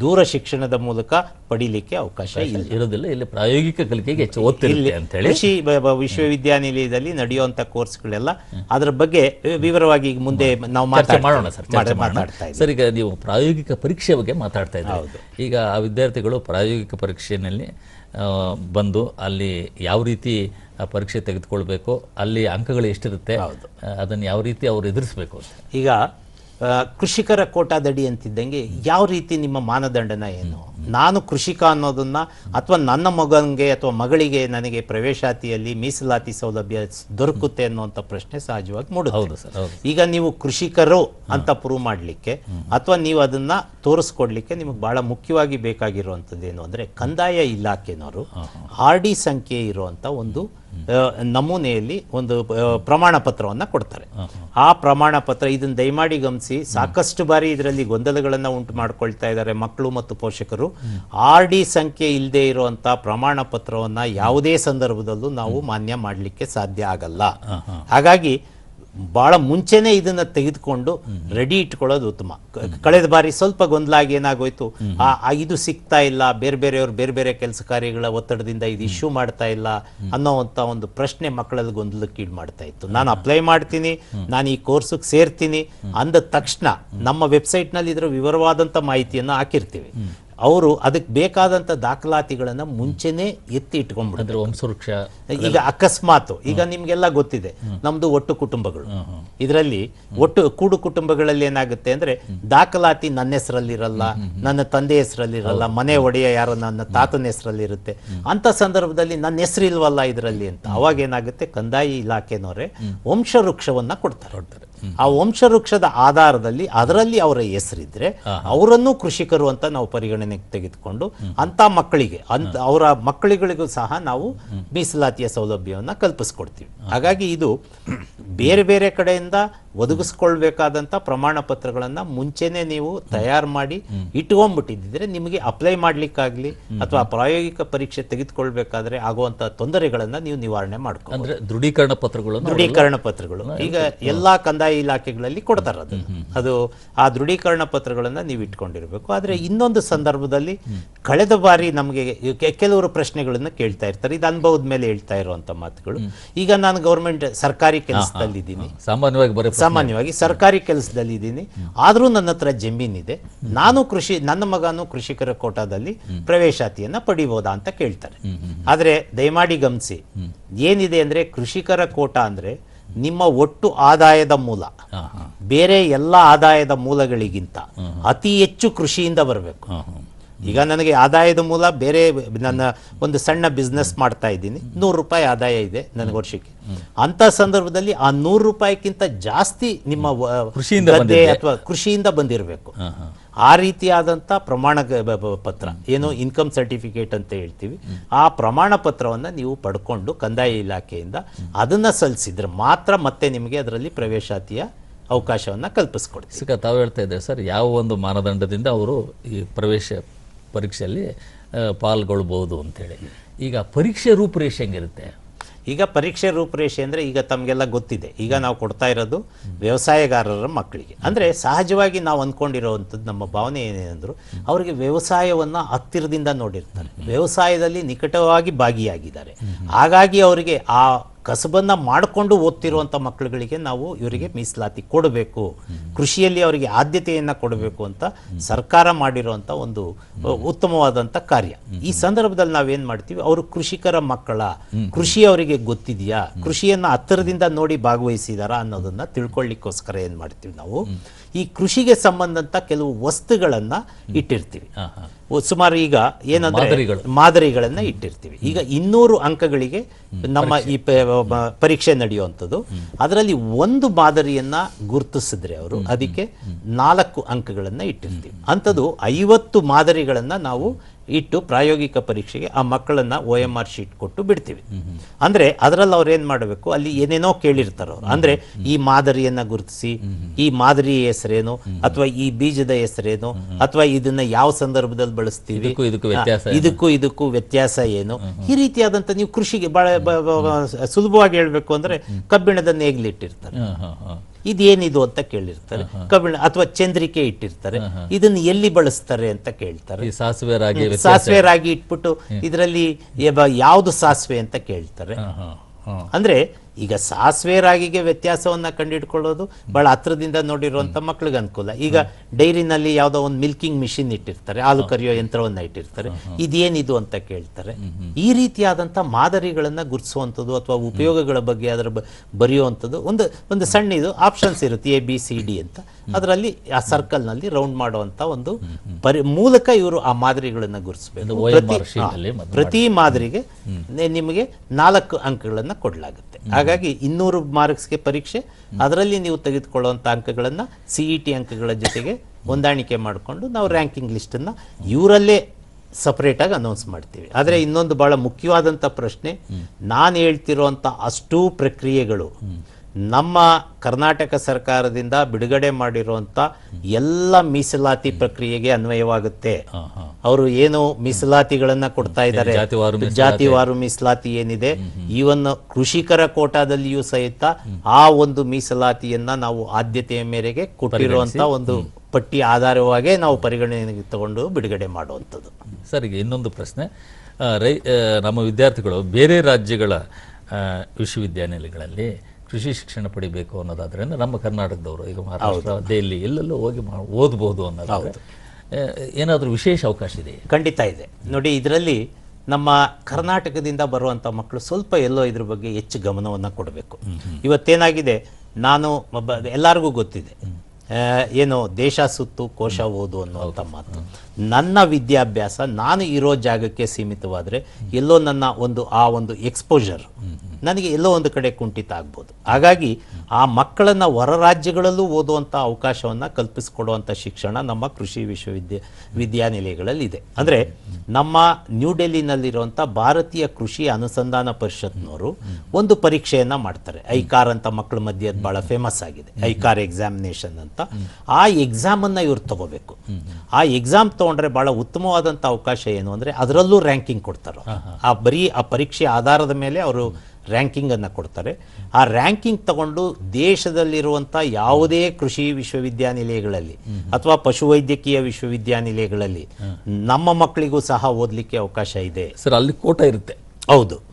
ದೂರ ಶಿಕ್ಷಣದ ಮೂಲಕ ಪಡಿಲಿಕ್ಕೆ ಅವಕಾಶ ಇಲ್ಲ. ಇರೋದಿಲ್ಲ. ಇಲ್ಲಿ ಪ್ರಾಯೋಗಿಕ ಕಲಿಕೆಗೆ ಹೆಚ್ಚು ಓದ್ತಿರುತ್ತೆ ಅಂತ ಹೇಳಿ ಕೃಷಿ ವಿಶ್ವವಿದ್ಯಾನಿಲಯದಲ್ಲಿ ನಡೆಯುವಂತ ಕೋರ್ಸ್ಗಳೆಲ್ಲ ಅದರ ಬಗ್ಗೆ ವಿವರವಾಗಿ ಈಗ ಮುಂದೆ ನಾವು ಚರ್ಚೆ ಮಾಡೋಣ ಸರ್ ಚರ್ಚೆ ಮಾಡ್- ಮಾಡೋಣ. ಸರ್ ಈಗ ನೀವು ಪ್ರಾಯೋಗಿಕ ಪರೀಕ್ಷೆ ಬಗ್ಗೆ ಮಾತಾಡ್ತಾ ಇದ್ದೀವಿ ಈಗ ಆ ವಿದ್ಯಾರ್ಥಿಗಳು ಪ್ರಾಯೋಗಿಕ ಪರೀಕ್ಷೆಯಲ್ಲಿ ಬಂದು ಅಲ್ಲಿ ಯಾವ ರೀತಿ ಪರೀಕ್ಷೆ ತೆಗೆದುಕೊಳ್ಬೇಕು ಅಲ್ಲಿ ಅಂಕಗಳು ಎಷ್ಟಿರುತ್ತೆ ಅದನ್ನು ಯಾವ ರೀತಿ ಅವರು ಎದುರಿಸಬೇಕು ಈಗ ಕೃಷಿಕರ ಕೋಟಾದಡಿ ಅಂತಿದ್ದಂಗೆ ಯಾವ ರೀತಿ ನಿಮ್ಮ ಮಾನದಂಡನ ಏನು? ನಾನು ಕೃಷಿಕ ಅನ್ನೋದನ್ನ ಅಥವಾ ನನ್ನ ಮಗನಿಗೆ ಅಥವಾ ಮಗಳಿಗೆ ನನಗೆ ಪ್ರವೇಶಾತಿಯಲ್ಲಿ ಮೀಸಲಾತಿ ಸೌಲಭ್ಯ ದೊರಕುತ್ತೆ ಅನ್ನುವಂಥ ಪ್ರಶ್ನೆ ಸಹಜವಾಗಿ ಮೂಡುತ್ತೆ. ಸರ್ ಈಗ ನೀವು ಕೃಷಿಕರು ಅಂತ ಪ್ರೂವ್ ಮಾಡಲಿಕ್ಕೆ ಅಥವಾ ನೀವು ಅದನ್ನ ತೋರಿಸ್ಕೊಡ್ಲಿಕ್ಕೆ ನಿಮಗೆ ಬಹಳ ಮುಖ್ಯವಾಗಿ ಬೇಕಾಗಿರುವಂಥದ್ದು ಏನು? ಅಂದ್ರೆ ಕಂದಾಯ ಇಲಾಖೆನವರು ಆರ್ ಡಿ ಸಂಖ್ಯೆ ಇರುವಂತ ಒಂದು ನಮೂನೆಯಲ್ಲಿ ಒಂದು ಪ್ರಮಾಣ ಪತ್ರವನ್ನು ಕೊಡ್ತಾರೆ. ಆ ಪ್ರಮಾಣ ಪತ್ರ ಇದನ್ನು ದಯಮಾಡಿ ಗಮನಿಸಿ ಸಾಕಷ್ಟು ಬಾರಿ ಇದರಲ್ಲಿ ಗೊಂದಲಗಳನ್ನು ಉಂಟು ಮಾಡ್ಕೊಳ್ತಾ ಇದ್ದಾರೆ ಮಕ್ಕಳು ಮತ್ತು ಪೋಷಕರು. ಆರ್ ಡಿ ಸಂಖ್ಯೆ ಇಲ್ಲದೆ ಇರುವಂತಹ ಪ್ರಮಾಣ ಪತ್ರವನ್ನು ಯಾವುದೇ ಸಂದರ್ಭದಲ್ಲೂ ನಾವು ಮಾನ್ಯ ಮಾಡಲಿಕ್ಕೆ ಸಾಧ್ಯ ಆಗಲ್ಲ. ಹಾಗಾಗಿ ಬಹಳ ಮುಂಚೆನೆ ಇದನ್ನ ತೆಗೆದುಕೊಂಡು ರೆಡಿ ಇಟ್ಕೊಳ್ಳೋದು ಉತ್ತಮ. ಕಳೆದ ಬಾರಿ ಸ್ವಲ್ಪ ಗೊಂದಲ ಆಗಿ ಏನಾಗೋಯ್ತು ಆ ಆ ಇದು ಸಿಗ್ತಾ ಇಲ್ಲ ಬೇರೆ ಬೇರೆಯವ್ರು ಬೇರೆ ಬೇರೆ ಕೆಲಸ ಕಾರ್ಯಗಳ ಒತ್ತಡದಿಂದ ಇದು ಇಶ್ಯೂ ಮಾಡ್ತಾ ಇಲ್ಲ ಅನ್ನೋವಂಥ ಒಂದು ಪ್ರಶ್ನೆ ಮಕ್ಕಳಲ್ಲಿ ಗೊಂದಲಕ್ಕೆ ಈಡು ಮಾಡ್ತಾ ಇತ್ತು. ನಾನು ಅಪ್ಲೈ ಮಾಡ್ತೀನಿ ನಾನು ಈ ಕೋರ್ಸಿಗೆ ಸೇರ್ತೀನಿ ಅಂದ ತಕ್ಷಣ ನಮ್ಮ ವೆಬ್ಸೈಟ್ನಲ್ಲಿ ಇದರ ವಿವರವಾದಂತ ಮಾಹಿತಿಯನ್ನು ಹಾಕಿರ್ತೀವಿ. ಅವರು ಅದಕ್ಕೆ ಬೇಕಾದಂಥ ದಾಖಲಾತಿಗಳನ್ನು ಮುಂಚೆನೇ ಎತ್ತಿ ಇಟ್ಕೊಂಡ್ಬಿಡ್ತಾರೆ. ವಂಶವೃಕ್ಷ ಈಗ ಅಕಸ್ಮಾತ್ ಈಗ ನಿಮಗೆಲ್ಲ ಗೊತ್ತಿದೆ ನಮ್ದು ಒಟ್ಟು ಕುಟುಂಬಗಳು. ಇದರಲ್ಲಿ ಒಟ್ಟು ಕೂಡು ಕುಟುಂಬಗಳಲ್ಲಿ ಏನಾಗುತ್ತೆ ಅಂದ್ರೆ ದಾಖಲಾತಿ ನನ್ನ ಹೆಸರಲ್ಲಿರಲ್ಲ ನನ್ನ ತಂದೆ ಹೆಸರಲ್ಲಿರಲ್ಲ ಮನೆ ಒಡೆಯ ಯಾರು ನನ್ನ ತಾತನ ಹೆಸರಲ್ಲಿರುತ್ತೆ. ಅಂತ ಸಂದರ್ಭದಲ್ಲಿ ನನ್ನ ಹೆಸರು ಇಲ್ವಲ್ಲ ಇದರಲ್ಲಿ ಅಂತ. ಅವಾಗ ಏನಾಗುತ್ತೆ ಕಂದಾಯಿ ಇಲಾಖೆನವರೇ ವಂಶವೃಕ್ಷವನ್ನ ಕೊಡ್ತಾರೆ. ಆ ವಂಶವೃಕ್ಷದ ಆಧಾರದಲ್ಲಿ ಅದರಲ್ಲಿ ಅವರ ಹೆಸರಿದ್ರೆ ಅವರನ್ನು ಕೃಷಿಕರು ಅಂತ ನಾವು ಪರಿಗಣನೆಗೆ ತೆಗೆದುಕೊಂಡು ಅಂತ ಮಕ್ಕಳಿಗೆ ಅಂತ ಅವರ ಮಕ್ಕಳಿಗಳಿಗೂ ಸಹ ನಾವು ಮೀಸಲಾತಿಯ ಸೌಲಭ್ಯವನ್ನು ಕಲ್ಪಿಸ್ಕೊಡ್ತೀವಿ. ಹಾಗಾಗಿ ಇದು ಬೇರೆ ಬೇರೆ ಕಡೆಯಿಂದ ಒದಗಿಸ್ಕೊಳ್ಬೇಕಾದಂಥ ಪ್ರಮಾಣ ಪತ್ರಗಳನ್ನು ಮುಂಚೆನೆ ನೀವು ತಯಾರು ಮಾಡಿ ಇಟ್ಕೊಂಡ್ಬಿಟ್ಟಿದ್ದರೆ ನಿಮಗೆ ಅಪ್ಲೈ ಮಾಡ್ಲಿಕ್ಕಾಗ್ಲಿ ಅಥವಾ ಪ್ರಾಯೋಗಿಕ ಪರೀಕ್ಷೆ ತೆಗೆದುಕೊಳ್ಬೇಕಾದ್ರೆ ಆಗುವಂಥ ತೊಂದರೆಗಳನ್ನು ನೀವು ನಿವಾರಣೆ ಮಾಡ್ಕೊ ಅಂದ್ರೆ ದೃಢೀಕರಣ ಪತ್ರಗಳು ದೃಢೀಕರಣ ಪತ್ರಗಳು. ಈಗ ಎಲ್ಲಾ ಕಂದಾಯ ಇಲಾಖೆಗಳಲ್ಲಿ ಕೊಡ್ತಾರೆ ಅದು ಅದು ಆ ದೃಢೀಕರಣ ಪತ್ರಗಳನ್ನ ನೀವು ಇಟ್ಕೊಂಡಿರ್ಬೇಕು. ಆದ್ರೆ ಇನ್ನೊಂದು ಸಂದರ್ಭದಲ್ಲಿ ಕಳೆದ ಬಾರಿ ನಮಗೆ ಕೆಲವರು ಪ್ರಶ್ನೆಗಳನ್ನ ಕೇಳ್ತಾ ಇರ್ತಾರೆ. ಇದು ಅನುಭವದ ಮೇಲೆ ಹೇಳ್ತಾ ಇರುವಂತ ಮಾತುಗಳು. ಈಗ ನಾನು ಗೌರ್ಮೆಂಟ್ ಸರ್ಕಾರಿ ಕೆಲಸದಲ್ಲಿದ್ದೀನಿ. ಸಾಮಾನ್ಯವಾಗಿ ಬರೀ ಸಾಮಾನ್ಯವಾಗಿ ಸರ್ಕಾರಿ ಕೆಲಸದಲ್ಲಿ ಇದ್ದೀನಿ ಆದರೂ ನನ್ನ ಹತ್ರ ಜಮೀನಿದೆ. ನಾನು ಕೃಷಿ ನನ್ನ ಮಗನು ಕೃಷಿಕರ ಕೋಟಾದಲ್ಲಿ ಪ್ರವೇಶಾತಿಯನ್ನ ಪಡಿಬೋದಾ ಅಂತ ಕೇಳ್ತಾರೆ. ಆದರೆ ದಯಮಾಡಿ ಗಮನಿಸಿ ಏನಿದೆ ಅಂದ್ರೆ ಕೃಷಿಕರ ಕೋಟಾ ಅಂದ್ರೆ ನಿಮ್ಮ ಒಟ್ಟು ಆದಾಯದ ಮೂಲ. ಬೇರೆ ಎಲ್ಲ ಆದಾಯದ ಮೂಲಗಳಿಗಿಂತ ಅತಿ ಹೆಚ್ಚು ಕೃಷಿಯಿಂದ ಬರಬೇಕು. ಈಗ ನನಗೆ ಆದಾಯದ ಮೂಲ ಬೇರೆ ನನ್ನ ಒಂದು ಸಣ್ಣ ಬಿಸ್ನೆಸ್ ಮಾಡ್ತಾ ಇದ್ದೀನಿ. ನೂರು ರೂಪಾಯಿ ಆದಾಯ ಇದೆ ನನಗೆ ವರ್ಷಕ್ಕೆ. ಅಂತ ಸಂದರ್ಭದಲ್ಲಿ ಆ ನೂರು ರೂಪಾಯಿಗಿಂತ ಜಾಸ್ತಿ ನಿಮ್ಮ ಗದ್ದೆ. ಅಥವಾ ಕೃಷಿಯಿಂದ ಬಂದಿರಬೇಕು. ಆ ರೀತಿಯಾದಂಥ ಪ್ರಮಾಣ ಪತ್ರ ಏನು ಇನ್ಕಮ್ ಸರ್ಟಿಫಿಕೇಟ್ ಅಂತ ಹೇಳ್ತೀವಿ. ಆ ಪ್ರಮಾಣ ಪತ್ರವನ್ನು ನೀವು ಪಡ್ಕೊಂಡು ಕಂದಾಯ ಇಲಾಖೆಯಿಂದ ಅದನ್ನ ಸಲ್ಲಿಸಿದ್ರೆ ಮಾತ್ರ ಮತ್ತೆ ನಿಮಗೆ ಅದರಲ್ಲಿ ಪ್ರವೇಶಾತಿಯ ಅವಕಾಶವನ್ನು ಕಲ್ಪಿಸ್ಕೊಡ್ತೀವಿ. ಸಿಕ್ಕ ತಾವು ಹೇಳ್ತಾ ಇದ್ದಾರೆ ಸರ್ ಯಾವ ಒಂದು ಮಾನದಂಡದಿಂದ ಅವರು ಈ ಪ್ರವೇಶ ಪರೀಕ್ಷೆಯಲ್ಲಿ ಪಾಲ್ಗೊಳ್ಬೋದು ಅಂತೇಳಿ. ಈಗ ಪರೀಕ್ಷೆ ರೂಪುರೇಷೆ ಹೆಂಗಿರುತ್ತೆ? ಈಗ ಪರೀಕ್ಷೆ ರೂಪುರೇಷೆ ಅಂದರೆ ಈಗ ತಮಗೆಲ್ಲ ಗೊತ್ತಿದೆ. ಈಗ ನಾವು ಕೊಡ್ತಾ ಇರೋದು ವ್ಯವಸಾಯಗಾರರ ಮಕ್ಕಳಿಗೆ. ಅಂದರೆ ಸಹಜವಾಗಿ ನಾವು ಅಂದ್ಕೊಂಡಿರೋವಂಥದ್ದು ನಮ್ಮ ಭಾವನೆ ಏನೇನೆಂದರು ಅವರಿಗೆ ವ್ಯವಸಾಯವನ್ನು ಹತ್ತಿರದಿಂದ ನೋಡಿರ್ತಾರೆ. ವ್ಯವಸಾಯದಲ್ಲಿ ನಿಕಟವಾಗಿ ಭಾಗಿಯಾಗಿದ್ದಾರೆ. ಹಾಗಾಗಿ ಅವರಿಗೆ ಆ ಕಸಬನ್ನ ಮಾಡಿಕೊಂಡು ಓದ್ತಿರುವಂಥ ಮಕ್ಕಳುಗಳಿಗೆ ನಾವು ಇವರಿಗೆ ಮೀಸಲಾತಿ ಕೊಡಬೇಕು. ಕೃಷಿಯಲ್ಲಿ ಅವರಿಗೆ ಆದ್ಯತೆಯನ್ನು ಕೊಡಬೇಕು ಅಂತ ಸರ್ಕಾರ ಮಾಡಿರುವಂಥ ಒಂದು ಉತ್ತಮವಾದಂಥ ಕಾರ್ಯ. ಈ ಸಂದರ್ಭದಲ್ಲಿ ನಾವೇನು ಮಾಡ್ತೀವಿ? ಅವರು ಕೃಷಿಕರ ಮಕ್ಕಳ ಕೃಷಿ ಅವರಿಗೆ ಗೊತ್ತಿದೆಯಾ? ಕೃಷಿಯನ್ನ ಹತ್ತಿರದಿಂದ ನೋಡಿ ಭಾಗವಹಿಸಿದಾರಾ ಅನ್ನೋದನ್ನ ತಿಳ್ಕೊಳ್ಳಿಕ್ಕೋಸ್ಕರ ಏನು ಮಾಡ್ತೀವಿ ನಾವು? ಈ ಕೃಷಿಗೆ ಸಂಬಂಧಂತ ಕೆಲವು ವಸ್ತುಗಳನ್ನ ಇಟ್ಟಿರ್ತೀವಿ. ಸುಮಾರು ಈಗ ಏನಂದ್ರೆ ಮಾದರಿಗಳು. ಮಾದರಿಗಳನ್ನ ಇಟ್ಟಿರ್ತೀವಿ. ಈಗ ಇನ್ನೂರು ಅಂಕಗಳಿಗೆ ನಮ್ಮ ಈ ಪರೀಕ್ಷೆ. ನಡೆಯುವಂಥದ್ದು. ಅದರಲ್ಲಿ ಒಂದು ಮಾದರಿಯನ್ನ ಗುರುತಿಸಿದ್ರೆ ಅವರು ಅದಕ್ಕೆ ನಾಲ್ಕು ಅಂಕಗಳನ್ನ ಇಟ್ಟಿರ್ತೀವಿ. ಅಂಥದ್ದು ಐವತ್ತು ಮಾದರಿಗಳನ್ನ ನಾವು ಇಟ್ಟು ಪ್ರಾಯೋಗಿಕ ಪರೀಕ್ಷೆಗೆ ಆ ಮಕ್ಕಳನ್ನ ಒ ಎಂ ಆರ್ ಶೀಟ್ ಕೊಟ್ಟು ಬಿಡ್ತೀವಿ. ಅಂದ್ರೆ ಅದರಲ್ಲಿ ಅವ್ರು ಏನು ಮಾಡಬೇಕು? ಅಲ್ಲಿ ಏನೇನೋ ಕೇಳಿರ್ತಾರೆ ಅವರು. ಅಂದ್ರೆ ಈ ಮಾದರಿಯನ್ನ ಗುರುತಿಸಿ ಈ ಮಾದರಿಯ ಹೆಸರೇನು ಅಥವಾ ಈ ಬೀಜದ ಹೆಸರೇನು ಅಥವಾ ಇದನ್ನ ಯಾವ ಸಂದರ್ಭದಲ್ಲಿ ಬಳಸ್ತೀವಿ? ಇದಕ್ಕೂ ಇದಕ್ಕೂ ವ್ಯತ್ಯಾಸ ಇದಕ್ಕೂ ಇದಕ್ಕೂ ವ್ಯತ್ಯಾಸ ಏನು? ಈ ರೀತಿಯಾದಂತ ನೀವು ಕೃಷಿಗೆ ಬಹಳ ಸುಲಭವಾಗಿ ಹೇಳಬೇಕು ಅಂದ್ರೆ ಕಬ್ಬಿಣದ ನೇಗಿಲಿಟ್ಟಿರ್ತಾರೆ. ಇದೇನಿದು ಅಂತ ಕೇಳಿರ್ತಾರೆ. ಕಬ್ಬಿಣ ಅಥವಾ ಚಂದ್ರಿಕೆ ಇಟ್ಟಿರ್ತಾರೆ. ಇದನ್ನ ಎಲ್ಲಿ ಬಳಸ್ತಾರೆ ಅಂತ ಕೇಳ್ತಾರೆ. ಸಾಸಿವೆ ರಾಗಿ ಸಾಸಿವೆ ರಾಗಿ ಇಟ್ಬಿಟ್ಟು ಇದರಲ್ಲಿ ಯಾವುದು ಸಾಸಿವೆ ಅಂತ ಕೇಳ್ತಾರೆ. ಅಂದ್ರೆ ಈಗ ಸಾಸಿವೆ ರಾಗಿಗೆ ವ್ಯತ್ಯಾಸವನ್ನ ಕಂಡುಹಿಡ್ಕೊಳ್ಳೋದು ಬಹಳ ಹತ್ರದಿಂದ ನೋಡಿರುವಂಥ ಮಕ್ಳಿಗೆ ಅನುಕೂಲ. ಈಗ ಡೈರಿನಲ್ಲಿ ಯಾವುದೋ ಒಂದು ಮಿಲ್ಕಿಂಗ್ ಮಿಷಿನ್ ಇಟ್ಟಿರ್ತಾರೆ ಹಾಲು ಕರಿಯೋ ಯಂತ್ರವನ್ನ ಇಟ್ಟಿರ್ತಾರೆ. ಇದೇನಿದು ಅಂತ ಕೇಳ್ತಾರೆ. ಈ ರೀತಿಯಾದಂಥ ಮಾದರಿಗಳನ್ನು ಗುರುತಿಸುವಂಥದ್ದು ಅಥವಾ ಉಪಯೋಗಗಳ ಬಗ್ಗೆ ಅದರ ಬರೆಯುವಂಥದ್ದು ಒಂದು ಒಂದು ಸಣ್ಣ ಇದು ಆಪ್ಷನ್ಸ್ ಇರುತ್ತೆ ಎ ಬಿ ಸಿ ಡಿ ಅಂತ. ಅದರಲ್ಲಿ ಆ ಸರ್ಕಲ್ನಲ್ಲಿ ರೌಂಡ್ ಮಾಡುವಂತ ಒಂದು ಪರಿ ಮೂಲಕ ಇವರು ಆ ಮಾದರಿಗಳನ್ನು ಗುರುತಿಸಬೇಕು. ಪ್ರತಿ ಮಾದರಿಗೆ ನಿಮಗೆ ನಾಲ್ಕು ಅಂಕಗಳನ್ನು ಕೊಡಲಾಗುತ್ತೆ. ಹಾಗಾಗಿ ಇನ್ನೂರು ಮಾರ್ಕ್ಸ್ಗೆ ಪರೀಕ್ಷೆ. ಅದರಲ್ಲಿ ನೀವು ತೆಗೆದುಕೊಳ್ಳುವಂಥ ಅಂಕಗಳನ್ನು ಸಿ ಟಿ ಅಂಕಗಳ ಜೊತೆಗೆ ಹೊಂದಾಣಿಕೆ ಮಾಡಿಕೊಂಡು ನಾವು ರ್ಯಾಂಕಿಂಗ್ ಲಿಸ್ಟನ್ನು ಇವರಲ್ಲೇ ಸಪ್ರೇಟಾಗಿ ಅನೌನ್ಸ್ ಮಾಡ್ತೀವಿ. ಆದರೆ ಇನ್ನೊಂದು ಭಾಳ ಮುಖ್ಯವಾದಂಥ ಪ್ರಶ್ನೆ, ನಾನು ಹೇಳ್ತಿರುವಂಥ ಅಷ್ಟೂ ಪ್ರಕ್ರಿಯೆಗಳು ನಮ್ಮ ಕರ್ನಾಟಕ ಸರ್ಕಾರದಿಂದ ಬಿಡುಗಡೆ ಮಾಡಿರುವಂತ ಎಲ್ಲ ಮೀಸಲಾತಿ ಪ್ರಕ್ರಿಯೆಗೆ ಅನ್ವಯವಾಗುತ್ತೆ. ಅವರು ಏನು ಮೀಸಲಾತಿಗಳನ್ನ ಕೊಡ್ತಾ ಇದ್ದಾರೆ? ಜಾತಿವಾರು ಮೀಸಲಾತಿ. ಏನಿದೆ? ಈವನ್ ಕೃಷಿಕರ ಕೋಟಾದಲ್ಲಿಯೂ ಸಹಿತ ಆ ಒಂದು ಮೀಸಲಾತಿಯನ್ನ ನಾವು ಆದ್ಯತೆಯ ಮೇರೆಗೆ ಕೊಟ್ಟಿರುವಂತ ಒಂದು ಪಟ್ಟಿ ಆಧಾರವಾಗೇ ನಾವು ಪರಿಗಣನೆಗೆ ತಗೊಂಡು ಬಿಡುಗಡೆ ಮಾಡುವಂಥದ್ದು. ಸರ್ ಈಗ ಇನ್ನೊಂದು ಪ್ರಶ್ನೆ. ರೈ ನಮ್ಮ ವಿದ್ಯಾರ್ಥಿಗಳು ಬೇರೆ ರಾಜ್ಯಗಳ ವಿಶ್ವವಿದ್ಯಾನಿಲಯಗಳಲ್ಲಿ ಕೃಷಿ ಶಿಕ್ಷಣ ಪಡಿಬೇಕು ಅನ್ನೋದಾದ್ರೆ ನಮ್ಮ ಕರ್ನಾಟಕದವರು ಈಗ ಮಹಾರಾಷ್ಟ್ರ ದೆಹಲಿ ಎಲ್ಲೆಲ್ಲೂ ಹೋಗಿ ಮಾ- ಓದ್ಬೋದು ಅನ್ನೋದಾದ್ರೆ ಏನಾದರೂ ವಿಶೇಷ ಅವಕಾಶ ಇದೆ ಖಂಡಿತ ಇದೆ. ನೋಡಿ ಇದರಲ್ಲಿ ನಮ್ಮ ಕರ್ನಾಟಕದಿಂದ ಬರುವಂಥ ಮಕ್ಕಳು ಸ್ವಲ್ಪ ಎಲ್ಲೋ ಇದ್ರ ಬಗ್ಗೆ ಹೆಚ್ಚು ಗಮನವನ್ನು ಕೊಡಬೇಕು. ಇವತ್ತೇನಾಗಿದೆ? ನಾನು ಒಬ್ಬ ಎಲ್ಲರಿಗೂ ಗೊತ್ತಿದೆ. ಏನು ದೇಶ ಸುತ್ತು ಕೋಶ ಓದು ಅನ್ನುವಂಥ ಮಾತು. ನನ್ನ ವಿದ್ಯಾಭ್ಯಾಸ ನಾನು ಇರೋ ಜಾಗಕ್ಕೆ ಸೀಮಿತವಾದರೆ ಎಲ್ಲೋ ನನ್ನ ಒಂದು ಆ ಒಂದು ಎಕ್ಸ್ಪೋಜರ್ ನನಗೆ ಎಲ್ಲೋ ಒಂದು ಕಡೆ ಕುಂಠಿತ ಆಗ್ಬೋದು. ಹಾಗಾಗಿ ಆ ಮಕ್ಕಳನ್ನು ಹೊರ ರಾಜ್ಯಗಳಲ್ಲೂ ಓದುವಂಥ ಅವಕಾಶವನ್ನು ಕಲ್ಪಿಸಿಕೊಡುವಂಥ ಶಿಕ್ಷಣ ನಮ್ಮ ಕೃಷಿ ವಿಶ್ವವಿದ್ಯ ವಿದ್ಯಾನಿಲಯಗಳಲ್ಲಿದೆ. ಇದೆ ಅಂದ್ರೆ ನಮ್ಮ ನ್ಯೂ ಡೆಲ್ಲಿನಲ್ಲಿರುವಂಥ ಭಾರತೀಯ ಕೃಷಿ ಅನುಸಂಧಾನ ಪರಿಷತ್ನವರು ಒಂದು ಪರೀಕ್ಷೆಯನ್ನು ಮಾಡ್ತಾರೆ. ಐಕಾರ್ ಅಂತ ಮಕ್ಕಳ ಮಧ್ಯೆ ಅದು ಬಹಳ ಫೇಮಸ್ ಆಗಿದೆ. ಐಕಾರ್ ಎಕ್ಸಾಮಿನೇಷನ್ ಅಂತ. ಆ ಎಕ್ಸಾಮನ್ನು ಇವ್ರು ತಗೋಬೇಕು. ಆ ಎಕ್ಸಾಮ್ ತೊಗೊಂಡ್ರೆ ಭಾಳ ಉತ್ತಮವಾದಂಥ ಅವಕಾಶ ಏನು ಅಂದರೆ ಅದರಲ್ಲೂ ರ್ಯಾಂಕಿಂಗ್ ಕೊಡ್ತಾರೆ. ಆ ಬರೀ ಆ ಪರೀಕ್ಷೆ ಆಧಾರದ ಮೇಲೆ ಅವರು ರ್ಯಾಂಕಿಂಗ್ ಅನ್ನ ಕೊಡ್ತಾರೆ. ಆ ರ್ಯಾಂಕಿಂಗ್ ತಗೊಂಡು ದೇಶದಲ್ಲಿರುವಂಥ ಯಾವುದೇ ಕೃಷಿ ವಿಶ್ವವಿದ್ಯಾನಿಲಯಗಳಲ್ಲಿ ಅಥವಾ ಪಶುವೈದ್ಯಕೀಯ ವಿಶ್ವವಿದ್ಯಾನಿಲಯಗಳಲ್ಲಿ ನಮ್ಮ ಮಕ್ಕಳಿಗೂ ಸಹ ಓದಲಿಕ್ಕೆ ಅವಕಾಶ ಇದೆ. ಸರ್ ಅಲ್ಲಿ ಕೋಟ ಇರುತ್ತೆ. ಹೌದು.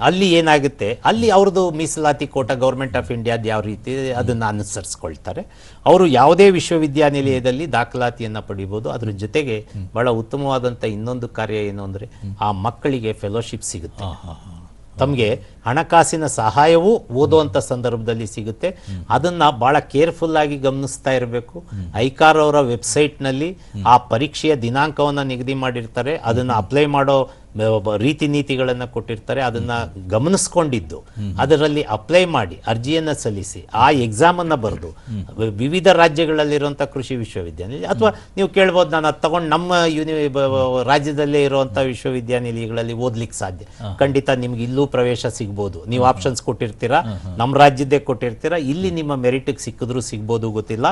ಅಲ್ಲಿ ಏನಾಗುತ್ತೆ ಅಲ್ಲಿ ಅವ್ರದ್ದು ಮೀಸಲಾತಿ ಕೋಟ ಗೌರ್ಮೆಂಟ್ ಆಫ್ ಇಂಡಿಯಾದ ಯಾವ ರೀತಿ ಅದನ್ನು ಅದನ್ನ ಅನುಸರಿಸ್ಕೊಳ್ತಾರೆ. ಅವರು ಯಾವುದೇ ವಿಶ್ವವಿದ್ಯಾನಿಲಯದಲ್ಲಿ ದಾಖಲಾತಿಯನ್ನ ಪಡಿಬೋದು. ಅದ್ರ ಜೊತೆಗೆ ಬಹಳ ಉತ್ತಮವಾದಂಥ ಇನ್ನೊಂದು ಕಾರ್ಯ ಏನು ಅಂದರೆ ಆ ಮಕ್ಕಳಿಗೆ ಫೆಲೋಶಿಪ್ ಸಿಗುತ್ತೆ. ತಮಗೆ ಹಣಕಾಸಿನ ಸಹಾಯವೂ ಓದುವಂಥ ಸಂದರ್ಭದಲ್ಲಿ ಸಿಗುತ್ತೆ. ಅದನ್ನ ಬಹಳ ಕೇರ್ಫುಲ್ ಆಗಿ ಗಮನಿಸ್ತಾ ಇರಬೇಕು. ಐಕಾರ್ ಅವರ ವೆಬ್ಸೈಟ್ನಲ್ಲಿ ಆ ಪರೀಕ್ಷೆಯ ದಿನಾಂಕವನ್ನು ನಿಗದಿ ಮಾಡಿರ್ತಾರೆ. ಅದನ್ನ ಅಪ್ಲೈ ಮಾಡೋ ರೀತಿ ನೀತಿಗಳನ್ನು ಕೊಟ್ಟಿರ್ತಾರೆ ಅದನ್ನ ಗಮನಿಸ್ಕೊಂಡಿದ್ದು. ಅದರಲ್ಲಿ ಅಪ್ಲೈ ಮಾಡಿ ಅರ್ಜಿಯನ್ನು ಸಲ್ಲಿಸಿ ಆ ಎಕ್ಸಾಮ್ ಅನ್ನ ಬರೆದು ವಿವಿಧ ರಾಜ್ಯಗಳಲ್ಲಿರುವಂಥ ಕೃಷಿ ವಿಶ್ವವಿದ್ಯಾನಿಲಯ ಅಥವಾ ನೀವು ಕೇಳ್ಬೋದು ನಾನು ಅದು ತಗೊಂಡು ನಮ್ಮ ಯೂನಿ ರಾಜ್ಯದಲ್ಲೇ ಇರುವಂಥ ವಿಶ್ವವಿದ್ಯಾನಿಲಯಗಳಲ್ಲಿ ಓದ್ಲಿಕ್ಕೆ ಸಾಧ್ಯ. ಖಂಡಿತ ನಿಮ್ಗೆ ಇಲ್ಲೂ ಪ್ರವೇಶ ಸಿಗ್ಬೋದು. ನೀವು ಆಪ್ಷನ್ಸ್ ಕೊಟ್ಟಿರ್ತೀರಾ? ನಮ್ಮ ರಾಜ್ಯದ್ದೇ ಕೊಟ್ಟಿರ್ತೀರಾ? ಇಲ್ಲಿ ನಿಮ್ಮ ಮೆರಿಟಿಗೆ ಸಿಕ್ಕಿದ್ರು ಸಿಗ್ಬೋದು ಗೊತ್ತಿಲ್ಲ.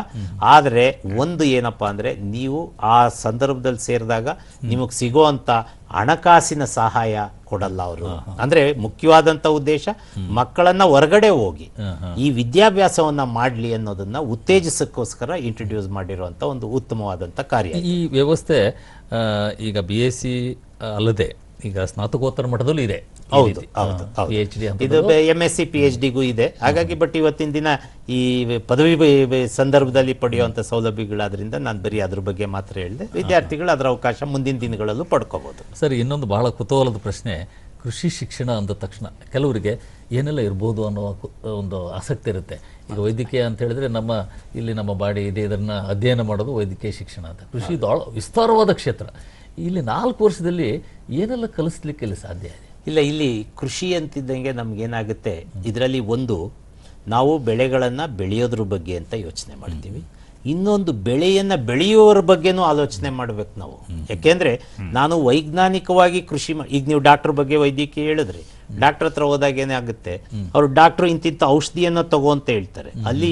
ಆದರೆ ಒಂದು ಏನಪ್ಪಾ ಅಂದ್ರೆ ನೀವು ಆ ಸಂದರ್ಭದಲ್ಲಿ ಸೇರಿದಾಗ ನಿಮಗೆ ಸಿಗೋವಂಥ ಹಣಕಾಸಿನ ಸಹಾಯ ಕೊಡಲ್ಲ ಅವರು. ಅಂದ್ರೆ ಮುಖ್ಯವಾದಂತ ಉದ್ದೇಶ ಮಕ್ಕಳನ್ನ ಹೊರಗಡೆ ಹೋಗಿ ಈ ವಿದ್ಯಾಭ್ಯಾಸವನ್ನ ಮಾಡ್ಲಿ ಅನ್ನೋದನ್ನ ಉತ್ತೇಜಿಸಕ್ಕೋಸ್ಕರ ಇಂಟ್ರೊಡ್ಯೂಸ್ ಮಾಡಿರುವಂತ ಒಂದು ಉತ್ತಮವಾದಂತ ಕಾರ್ಯ ಈ ವ್ಯವಸ್ಥೆ ಈಗ ಬಿ ಎಸ್ ಸಿ ಅಲ್ಲದೆ ಈಗ ಸ್ನಾತಕೋತ್ತರ ಮಟ್ಟದಲ್ಲೂ ಇದೆ ಹೌದು. ಪಿ ಎಚ್ ಡಿ ಇದು M S C P H ಡಿಗೂ ಇದೆ. ಹಾಗಾಗಿ ಬಟ್ ಇವತ್ತಿನ ದಿನ ಈ ಪದವಿ ಸಂದರ್ಭದಲ್ಲಿ ಪಡೆಯುವಂಥ ಸೌಲಭ್ಯಗಳಾದ್ರಿಂದ ನಾನು ಬರೀ ಅದ್ರ ಬಗ್ಗೆ ಮಾತ್ರ ಹೇಳಿದೆ. ವಿದ್ಯಾರ್ಥಿಗಳು ಅದರ ಅವಕಾಶ ಮುಂದಿನ ದಿನಗಳಲ್ಲೂ ಪಡ್ಕೋಬಹುದು ಸರ್ ಇನ್ನೊಂದು ಬಹಳ ಕುತೂಹಲದ ಪ್ರಶ್ನೆ ಕೃಷಿ ಶಿಕ್ಷಣ ಅಂದ ತಕ್ಷಣ ಕೆಲವರಿಗೆ ಏನೆಲ್ಲ ಇರ್ಬೋದು ಅನ್ನೋ ಒಂದು ಆಸಕ್ತಿ ಇರುತ್ತೆ. ಈಗ ವೈದ್ಯಕೀಯ ಅಂತ ಹೇಳಿದ್ರೆ ನಮ್ಮ ಇಲ್ಲಿ ನಮ್ಮ ಬಾಡಿ ಇದೆ ಇದನ್ನ ಅಧ್ಯಯನ ಮಾಡೋದು ವೈದ್ಯಕೀಯ ಶಿಕ್ಷಣ ಅಂತ. ಕೃಷಿ ಬಹಳ ವಿಸ್ತಾರವಾದ ಕ್ಷೇತ್ರ. ಇಲ್ಲಿ ನಾಲ್ಕು ವರ್ಷದಲ್ಲಿ ಏನೆಲ್ಲ ಕಲಿಸ್ಲಿಕ್ಕೆ ಇಲ್ಲಿ ಸಾಧ್ಯ ಇದೆ? ಇಲ್ಲ ಇಲ್ಲಿ ಕೃಷಿ ಅಂತಿದ್ದಂಗೆ ನಮ್ಗೇನಾಗುತ್ತೆ ಇದರಲ್ಲಿ ಒಂದು ನಾವು ಬೆಳೆಗಳನ್ನು ಬೆಳೆಯೋದ್ರ ಬಗ್ಗೆ ಅಂತ ಯೋಚನೆ ಮಾಡ್ತೀವಿ. ಇನ್ನೊಂದು ಬೆಳೆಯನ್ನ ಬೆಳೆಯುವವರ ಬಗ್ಗೆನೂ ಆಲೋಚನೆ ಮಾಡ್ಬೇಕು ನಾವು. ಯಾಕೆಂದ್ರೆ ನಾನು ವೈಜ್ಞಾನಿಕವಾಗಿ ಕೃಷಿ ಈಗ ನೀವು ಡಾಕ್ಟರ್ ಬಗ್ಗೆ ವೈದ್ಯಕೀಯ ಹೇಳಿದ್ರಿ. ಡಾಕ್ಟರ್ ಹತ್ರ ಹೋದಾಗ ಏನಾಗುತ್ತೆ ಅವರು ಡಾಕ್ಟರ್ ಇಂತಿಂತ ಔಷಧಿಯನ್ನ ತಗೋ ಅಂತ ಹೇಳ್ತಾರೆ. ಅಲ್ಲಿ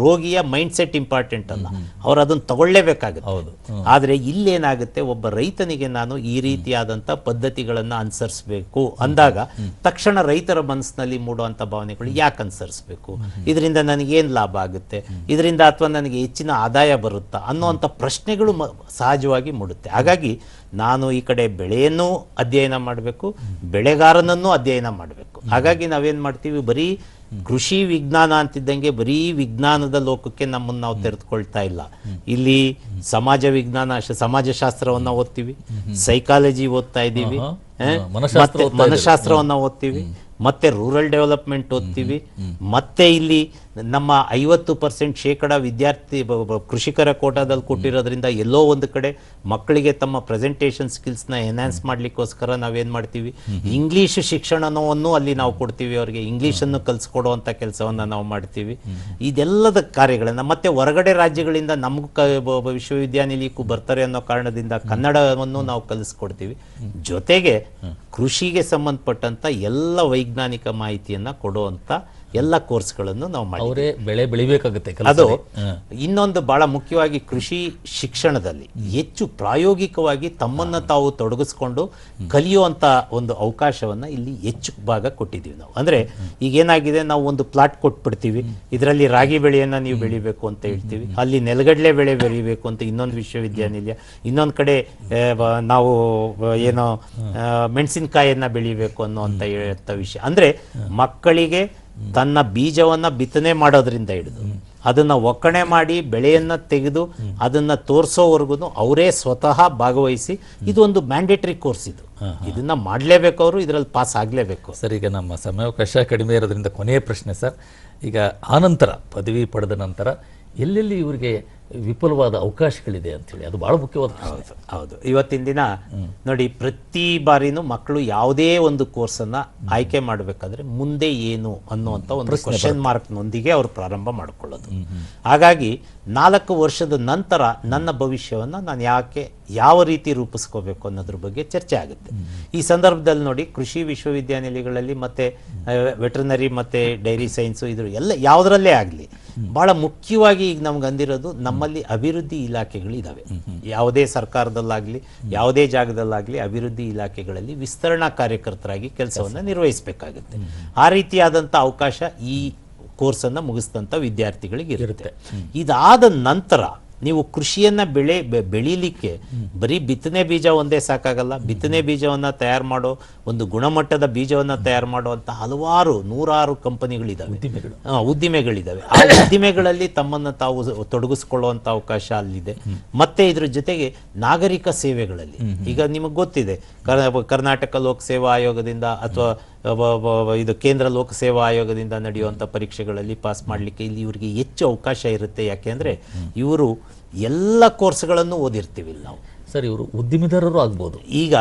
ರೋಗಿಯ ಮೈಂಡ್ ಸೆಟ್ ಇಂಪಾರ್ಟೆಂಟ್ ಅಲ್ಲ ಅವ್ರು ಅದನ್ನ ತಗೊಳ್ಳೇಬೇಕಾಗುತ್ತೆ. ಹೌದು. ಆದರೆ ಇಲ್ಲೇನಾಗುತ್ತೆ ಒಬ್ಬ ರೈತನಿಗೆ ನಾನು ಈ ರೀತಿಯಾದಂತ ಪದ್ಧತಿಗಳನ್ನ ಅನುಸರಿಸಬೇಕು ಅಂದಾಗ ತಕ್ಷಣ ರೈತರ ಮನಸ್ಸಿನಲ್ಲಿ ಮೂಡುವಂತ ಭಾವನೆಗಳು ಯಾಕೆ ಅನುಸರಿಸಬೇಕು? ಇದರಿಂದ ನನಗೇನು ಲಾಭ ಆಗುತ್ತೆ? ಇದರಿಂದ ಅಥವಾ ನನಗೆ ಹೆಚ್ಚಿನ ಆದಾಯ ಬರುತ್ತಾ ಅನ್ನೋ ಪ್ರಶ್ನೆಗಳು ಸಹಜವಾಗಿ ಮೂಡುತ್ತೆ. ಹಾಗಾಗಿ ನಾನು ಈ ಕಡೆ ಬೆಳೆಯನ್ನು ಅಧ್ಯಯನ ಮಾಡಬೇಕು ಬೆಳೆಗಾರನನ್ನು ಅಧ್ಯಯನ ಮಾಡಬೇಕು. ಹಾಗಾಗಿ ನಾವೇನು ಮಾಡ್ತೀವಿ? ಬರೀ ಕೃಷಿ ವಿಜ್ಞಾನ ಅಂತಿದ್ದಂಗೆ ಬರೀ ವಿಜ್ಞಾನದ ಲೋಕಕ್ಕೆ ನಮ್ಮನ್ನು ನಾವು ತೆರೆದುಕೊಳ್ತಾ ಇಲ್ಲ. ಇಲ್ಲಿ ಸಮಾಜ ವಿಜ್ಞಾನ ಸಮಾಜಶಾಸ್ತ್ರವನ್ನು ಓದ್ತೀವಿ. ಸೈಕಾಲಜಿ ಓದ್ತಾ ಇದ್ದೀವಿ. ಮನಃಶಾಸ್ತ್ರವನ್ನ ಓದ್ತೀವಿ. ಮತ್ತೆ ರೂರಲ್ ಡೆವಲಪ್ಮೆಂಟ್ ಓದ್ತೀವಿ. ಮತ್ತೆ ಇಲ್ಲಿ ನಮ್ಮ ಐವತ್ತು ಪರ್ಸೆಂಟ್ ಶೇಕಡ ವಿದ್ಯಾರ್ಥಿ ಕೃಷಿಕರ ಕೋಟಾದಲ್ಲಿ ಕೊಟ್ಟಿರೋದ್ರಿಂದ ಎಲ್ಲೋ ಒಂದು ಕಡೆ ಮಕ್ಕಳಿಗೆ ತಮ್ಮ ಪ್ರೆಸೆಂಟೇಷನ್ ಸ್ಕಿಲ್ಸ್ನ ಎನ್ಹಾನ್ಸ್ ಮಾಡ್ಲಿಕ್ಕೋಸ್ಕರ ನಾವೇನು ಮಾಡ್ತೀವಿ? ಇಂಗ್ಲೀಷ್ ಶಿಕ್ಷಣವನ್ನು ಅಲ್ಲಿ ನಾವು ಕೊಡ್ತೀವಿ ಅವರಿಗೆ. ಇಂಗ್ಲೀಷನ್ನು ಕಲಿಸ್ಕೊಡುವಂಥ ಕೆಲಸವನ್ನು ನಾವು ಮಾಡ್ತೀವಿ. ಇದೆಲ್ಲದ ಕಾರ್ಯಗಳನ್ನು ಮತ್ತೆ ಹೊರಗಡೆ ರಾಜ್ಯಗಳಿಂದ ನಮಗೂ ಕ ವಿಶ್ವವಿದ್ಯಾನಿಲಯಕ್ಕೂ ಬರ್ತಾರೆ ಅನ್ನೋ ಕಾರಣದಿಂದ ಕನ್ನಡವನ್ನು ನಾವು ಕಲಿಸ್ಕೊಡ್ತೀವಿ. ಜೊತೆಗೆ ಕೃಷಿಗೆ ಸಂಬಂಧಪಟ್ಟಂಥ ಎಲ್ಲ ವೈಜ್ಞಾನಿಕ ಮಾಹಿತಿಯನ್ನು ಕೊಡುವಂತ ಎಲ್ಲ ಕೋರ್ಸ್ಗಳನ್ನು ನಾವು ಮಾಡಿ ಅವರೇ ಬೆಳೆ ಬೆಳಿಬೇಕಾಗುತ್ತೆ ಅದು ಇನ್ನೊಂದು ಬಹಳ ಮುಖ್ಯವಾಗಿ ಕೃಷಿ ಶಿಕ್ಷಣದಲ್ಲಿ ಹೆಚ್ಚು ಪ್ರಾಯೋಗಿಕವಾಗಿ ತಮ್ಮನ್ನ ತಾವು ತೊಡಗಿಸ್ಕೊಂಡು ಕಲಿಯುವಂತ ಒಂದು ಅವಕಾಶವನ್ನ ಇಲ್ಲಿ ಹೆಚ್ಚು ಭಾಗ ಕೊಟ್ಟಿದ್ದೀವಿ ನಾವು. ಅಂದ್ರೆ ಈಗ ಏನಾಗಿದೆ ನಾವು ಒಂದು ಪ್ಲಾಟ್ ಕೊಟ್ಬಿಡ್ತೀವಿ. ಇದರಲ್ಲಿ ರಾಗಿ ಬೆಳೆಯನ್ನ ನೀವು ಬೆಳಿಬೇಕು ಅಂತ ಹೇಳ್ತೀವಿ. ಅಲ್ಲಿ ನೆಲಗಡಲೆ ಬೆಳೆ ಬೆಳಿಬೇಕು ಅಂತ ಇನ್ನೊಂದು ವಿಶ್ವವಿದ್ಯಾನಿಲಯ ಇನ್ನೊಂದು ಕಡೆ ನಾವು ಏನೋ ಮೆಣಸಿನಕಾಯಿಯನ್ನ ಬೆಳಿಬೇಕು ಅನ್ನುವಂತ ಅಂತ ವಿಷಯ. ಅಂದ್ರೆ ಮಕ್ಕಳಿಗೆ ತನ್ನ ಬೀಜವನ್ನು ಬಿತ್ತನೆ ಮಾಡೋದ್ರಿಂದ ಹಿಡಿದು ಅದನ್ನ ಒಕ್ಕಣೆ ಮಾಡಿ ಬೆಳೆಯನ್ನು ತೆಗೆದು ಅದನ್ನ ತೋರಿಸೋವರೆಗೂ ಅವರೇ ಸ್ವತಃ ಭಾಗವಹಿಸಿ ಇದು ಒಂದು ಮ್ಯಾಂಡೇಟರಿ ಕೋರ್ಸ್ ಇದು ಇದನ್ನ ಮಾಡಲೇಬೇಕು ಅವರು ಇದರಲ್ಲಿ ಪಾಸ್ ಆಗಲೇಬೇಕು. ಸರ್ ಈಗ ನಮ್ಮ ಸಮಯಾವಕಾಶ ಕಡಿಮೆ ಇರೋದ್ರಿಂದ ಕೊನೆಯ ಪ್ರಶ್ನೆ ಸರ್. ಈಗ ಆನಂತರ ಪದವಿ ಪಡೆದ ನಂತರ ಎಲ್ಲೆಲ್ಲಿ ಇವರಿಗೆ ವಿಪುಲವಾದ ಅವಕಾಶಗಳಿದೆ ಅಂತೇಳಿ. ಅದು ಬಹಳ ಮುಖ್ಯವಾದ ಪ್ರಶ್ನೆ. ಹೌದು ಇವತ್ತಿನ ದಿನ ನೋಡಿ ಪ್ರತಿ ಬಾರಿನೂ ಮಕ್ಕಳು ಯಾವುದೇ ಒಂದು ಕೋರ್ಸನ್ನ ಆಯ್ಕೆ ಮಾಡಬೇಕಾದ್ರೆ ಮುಂದೆ ಏನು ಅನ್ನುವಂಥ ಒಂದು ಕ್ವಶನ್ ಮಾರ್ಕ್ನೊಂದಿಗೆ ಅವರು ಪ್ರಾರಂಭ ಮಾಡ್ಕೊಳ್ಳೋದು. ಹಾಗಾಗಿ ನಾಲ್ಕು ವರ್ಷದ ನಂತರ ನನ್ನ ಭವಿಷ್ಯವನ್ನ ನಾನು ಯಾಕೆ ಯಾವ ರೀತಿ ರೂಪಿಸ್ಕೋಬೇಕು ಅನ್ನೋದ್ರ ಬಗ್ಗೆ ಚರ್ಚೆ ಆಗುತ್ತೆ. ಈ ಸಂದರ್ಭದಲ್ಲಿ ನೋಡಿ ಕೃಷಿ ವಿಶ್ವವಿದ್ಯಾನಿಲಯಗಳಲ್ಲಿ ಮತ್ತೆ ವೆಟರ್ನರಿ ಮತ್ತೆ ಡೈರಿ ಸೈನ್ಸು ಇದ್ರ ಎಲ್ಲ ಯಾವುದರಲ್ಲೇ ಆಗಲಿ ಬಹಳ ಮುಖ್ಯವಾಗಿ ಈಗ ನಮ್ಗೆ ಅಂದಿರೋದು ನಮ್ಮಲ್ಲಿ ಅಭಿವೃದ್ಧಿ ಇಲಾಖೆಗಳು ಇದಾವೆ ಯಾವುದೇ ಸರ್ಕಾರದಲ್ಲಾಗ್ಲಿ ಯಾವುದೇ ಜಾಗದಲ್ಲಾಗ್ಲಿ ಅಭಿವೃದ್ಧಿ ಇಲಾಖೆಗಳಲ್ಲಿ ವಿಸ್ತರಣಾ ಕಾರ್ಯಕರ್ತರಾಗಿ ಕೆಲಸವನ್ನು ನಿರ್ವಹಿಸಬೇಕಾಗುತ್ತೆ. ಆ ರೀತಿಯಾದಂಥ ಅವಕಾಶ ಈ ಕೋರ್ಸನ್ನು ಮುಗಿಸಿದಂಥ ವಿದ್ಯಾರ್ಥಿಗಳಿಗೆ ಇರುತ್ತೆ. ಇದಾದ ನಂತರ ನೀವು ಕೃಷಿಯನ್ನ ಬೆಳೆ ಬೆಳೀಲಿಕ್ಕೆ ಬರೀ ಬಿತ್ತನೆ ಬೀಜ ಒಂದೇ ಸಾಕಾಗಲ್ಲ. ಬಿತ್ತನೆ ಬೀಜವನ್ನ ತಯಾರು ಮಾಡೋ ಒಂದು ಗುಣಮಟ್ಟದ ಬೀಜವನ್ನ ತಯಾರು ಮಾಡುವಂತ ಹಲವಾರು ನೂರಾರು ಕಂಪನಿಗಳಿದಾವೆ. ಉದ್ದಿಮೆಗಳಿದಾವೆ. ಆ ಉದ್ದಿಮೆಗಳಲ್ಲಿ ತಮ್ಮನ್ನ ತಾವು ತೊಡಗಿಸಿಕೊಳ್ಳುವಂತ ಅವಕಾಶ ಅಲ್ಲಿದೆ. ಮತ್ತೆ ಇದ್ರ ಜೊತೆಗೆ ನಾಗರಿಕ ಸೇವೆಗಳಲ್ಲಿ. ಈಗ ನಿಮಗೆ ಗೊತ್ತಿದೆ. ಕರ್ನಾಟಕ ಲೋಕ ಸೇವಾ ಆಯೋಗದಿಂದ ಅಥವಾ ಇದು ಕೇಂದ್ರ ಲೋಕಸೇವಾ ಆಯೋಗದಿಂದ ನಡೆಯುವಂಥ ಪರೀಕ್ಷೆಗಳಲ್ಲಿ ಪಾಸ್ ಮಾಡಲಿಕ್ಕೆ ಇಲ್ಲಿ ಇವರಿಗೆ ಹೆಚ್ಚು ಅವಕಾಶ ಇರುತ್ತೆ. ಯಾಕೆಂದರೆ ಇವರು ಎಲ್ಲ ಕೋರ್ಸ್ಗಳನ್ನು ಓದಿರ್ತೀವಿ ನಾವು. ಸರ್ ಇವರು ಉದ್ದಿಮೆದಾರರು ಆಗ್ಬೋದು. ಈಗ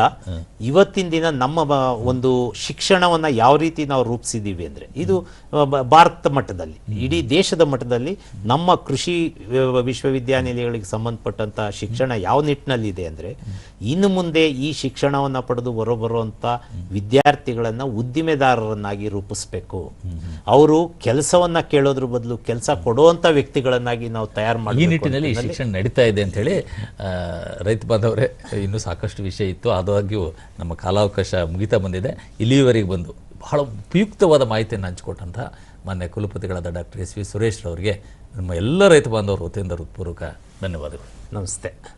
ಇವತ್ತಿನ ದಿನ ನಮ್ಮ ಒಂದು ಶಿಕ್ಷಣವನ್ನ ಯಾವ ರೀತಿ ನಾವು ರೂಪಿಸಿದ್ದೀವಿ ಅಂದ್ರೆ ಇದು ಭಾರತ ಮಟ್ಟದಲ್ಲಿ ಇಡೀ ದೇಶದ ಮಟ್ಟದಲ್ಲಿ ನಮ್ಮ ಕೃಷಿ ವಿಶ್ವವಿದ್ಯಾನಿಲಯಗಳಿಗೆ ಸಂಬಂಧಪಟ್ಟಂತ ಶಿಕ್ಷಣ ಯಾವ ನಿಟ್ಟಿನಲ್ಲಿ ಇದೆ ಅಂದ್ರೆ ಇನ್ನು ಮುಂದೆ ಈ ಶಿಕ್ಷಣವನ್ನ ಪಡೆದು ಹೊರಬರುವಂಥ ವಿದ್ಯಾರ್ಥಿಗಳನ್ನು ಉದ್ದಿಮೆದಾರರನ್ನಾಗಿ ರೂಪಿಸ್ಬೇಕು. ಅವರು ಕೆಲಸವನ್ನ ಕೇಳೋದ್ರ ಬದಲು ಕೆಲಸ ಕೊಡುವಂತ ವ್ಯಕ್ತಿಗಳನ್ನಾಗಿ ನಾವು ತಯಾರು ಈ ಮಾಡಿ ನಿಟ್ಟಿನಲ್ಲಿ ಶಿಕ್ಷಣ ನಡೀತಾ ಇದೆ ಅಂತ ಹೇಳಿ ರೈತ ಬಾಂಧವರೇ ಇನ್ನೂ ಸಾಕಷ್ಟು ವಿಷಯ ಇತ್ತು. ಆದಾಗ್ಯೂ ನಮ್ಮ ಕಾಲಾವಕಾಶ ಮುಗಿತಾ ಬಂದಿದೆ. ಇಲ್ಲಿಯವರೆಗೆ ಬಂದು ಬಹಳ ಉಪಯುಕ್ತವಾದ ಮಾಹಿತಿಯನ್ನು ಹಂಚಿಕೊಟ್ಟಂಥ ಮಾನ್ಯ ಕುಲಪತಿಗಳಾದ ಡಾಕ್ಟರ್ ಎಸ್ ವಿ ಸುರೇಶ್ ರವರಿಗೆ ನಮ್ಮ ಎಲ್ಲ ರೈತ ಬಾಂಧವರು ವತಿಯಿಂದ ಹೃತ್ಪೂರ್ವಕ ಧನ್ಯವಾದಗಳು. ನಮಸ್ತೆ.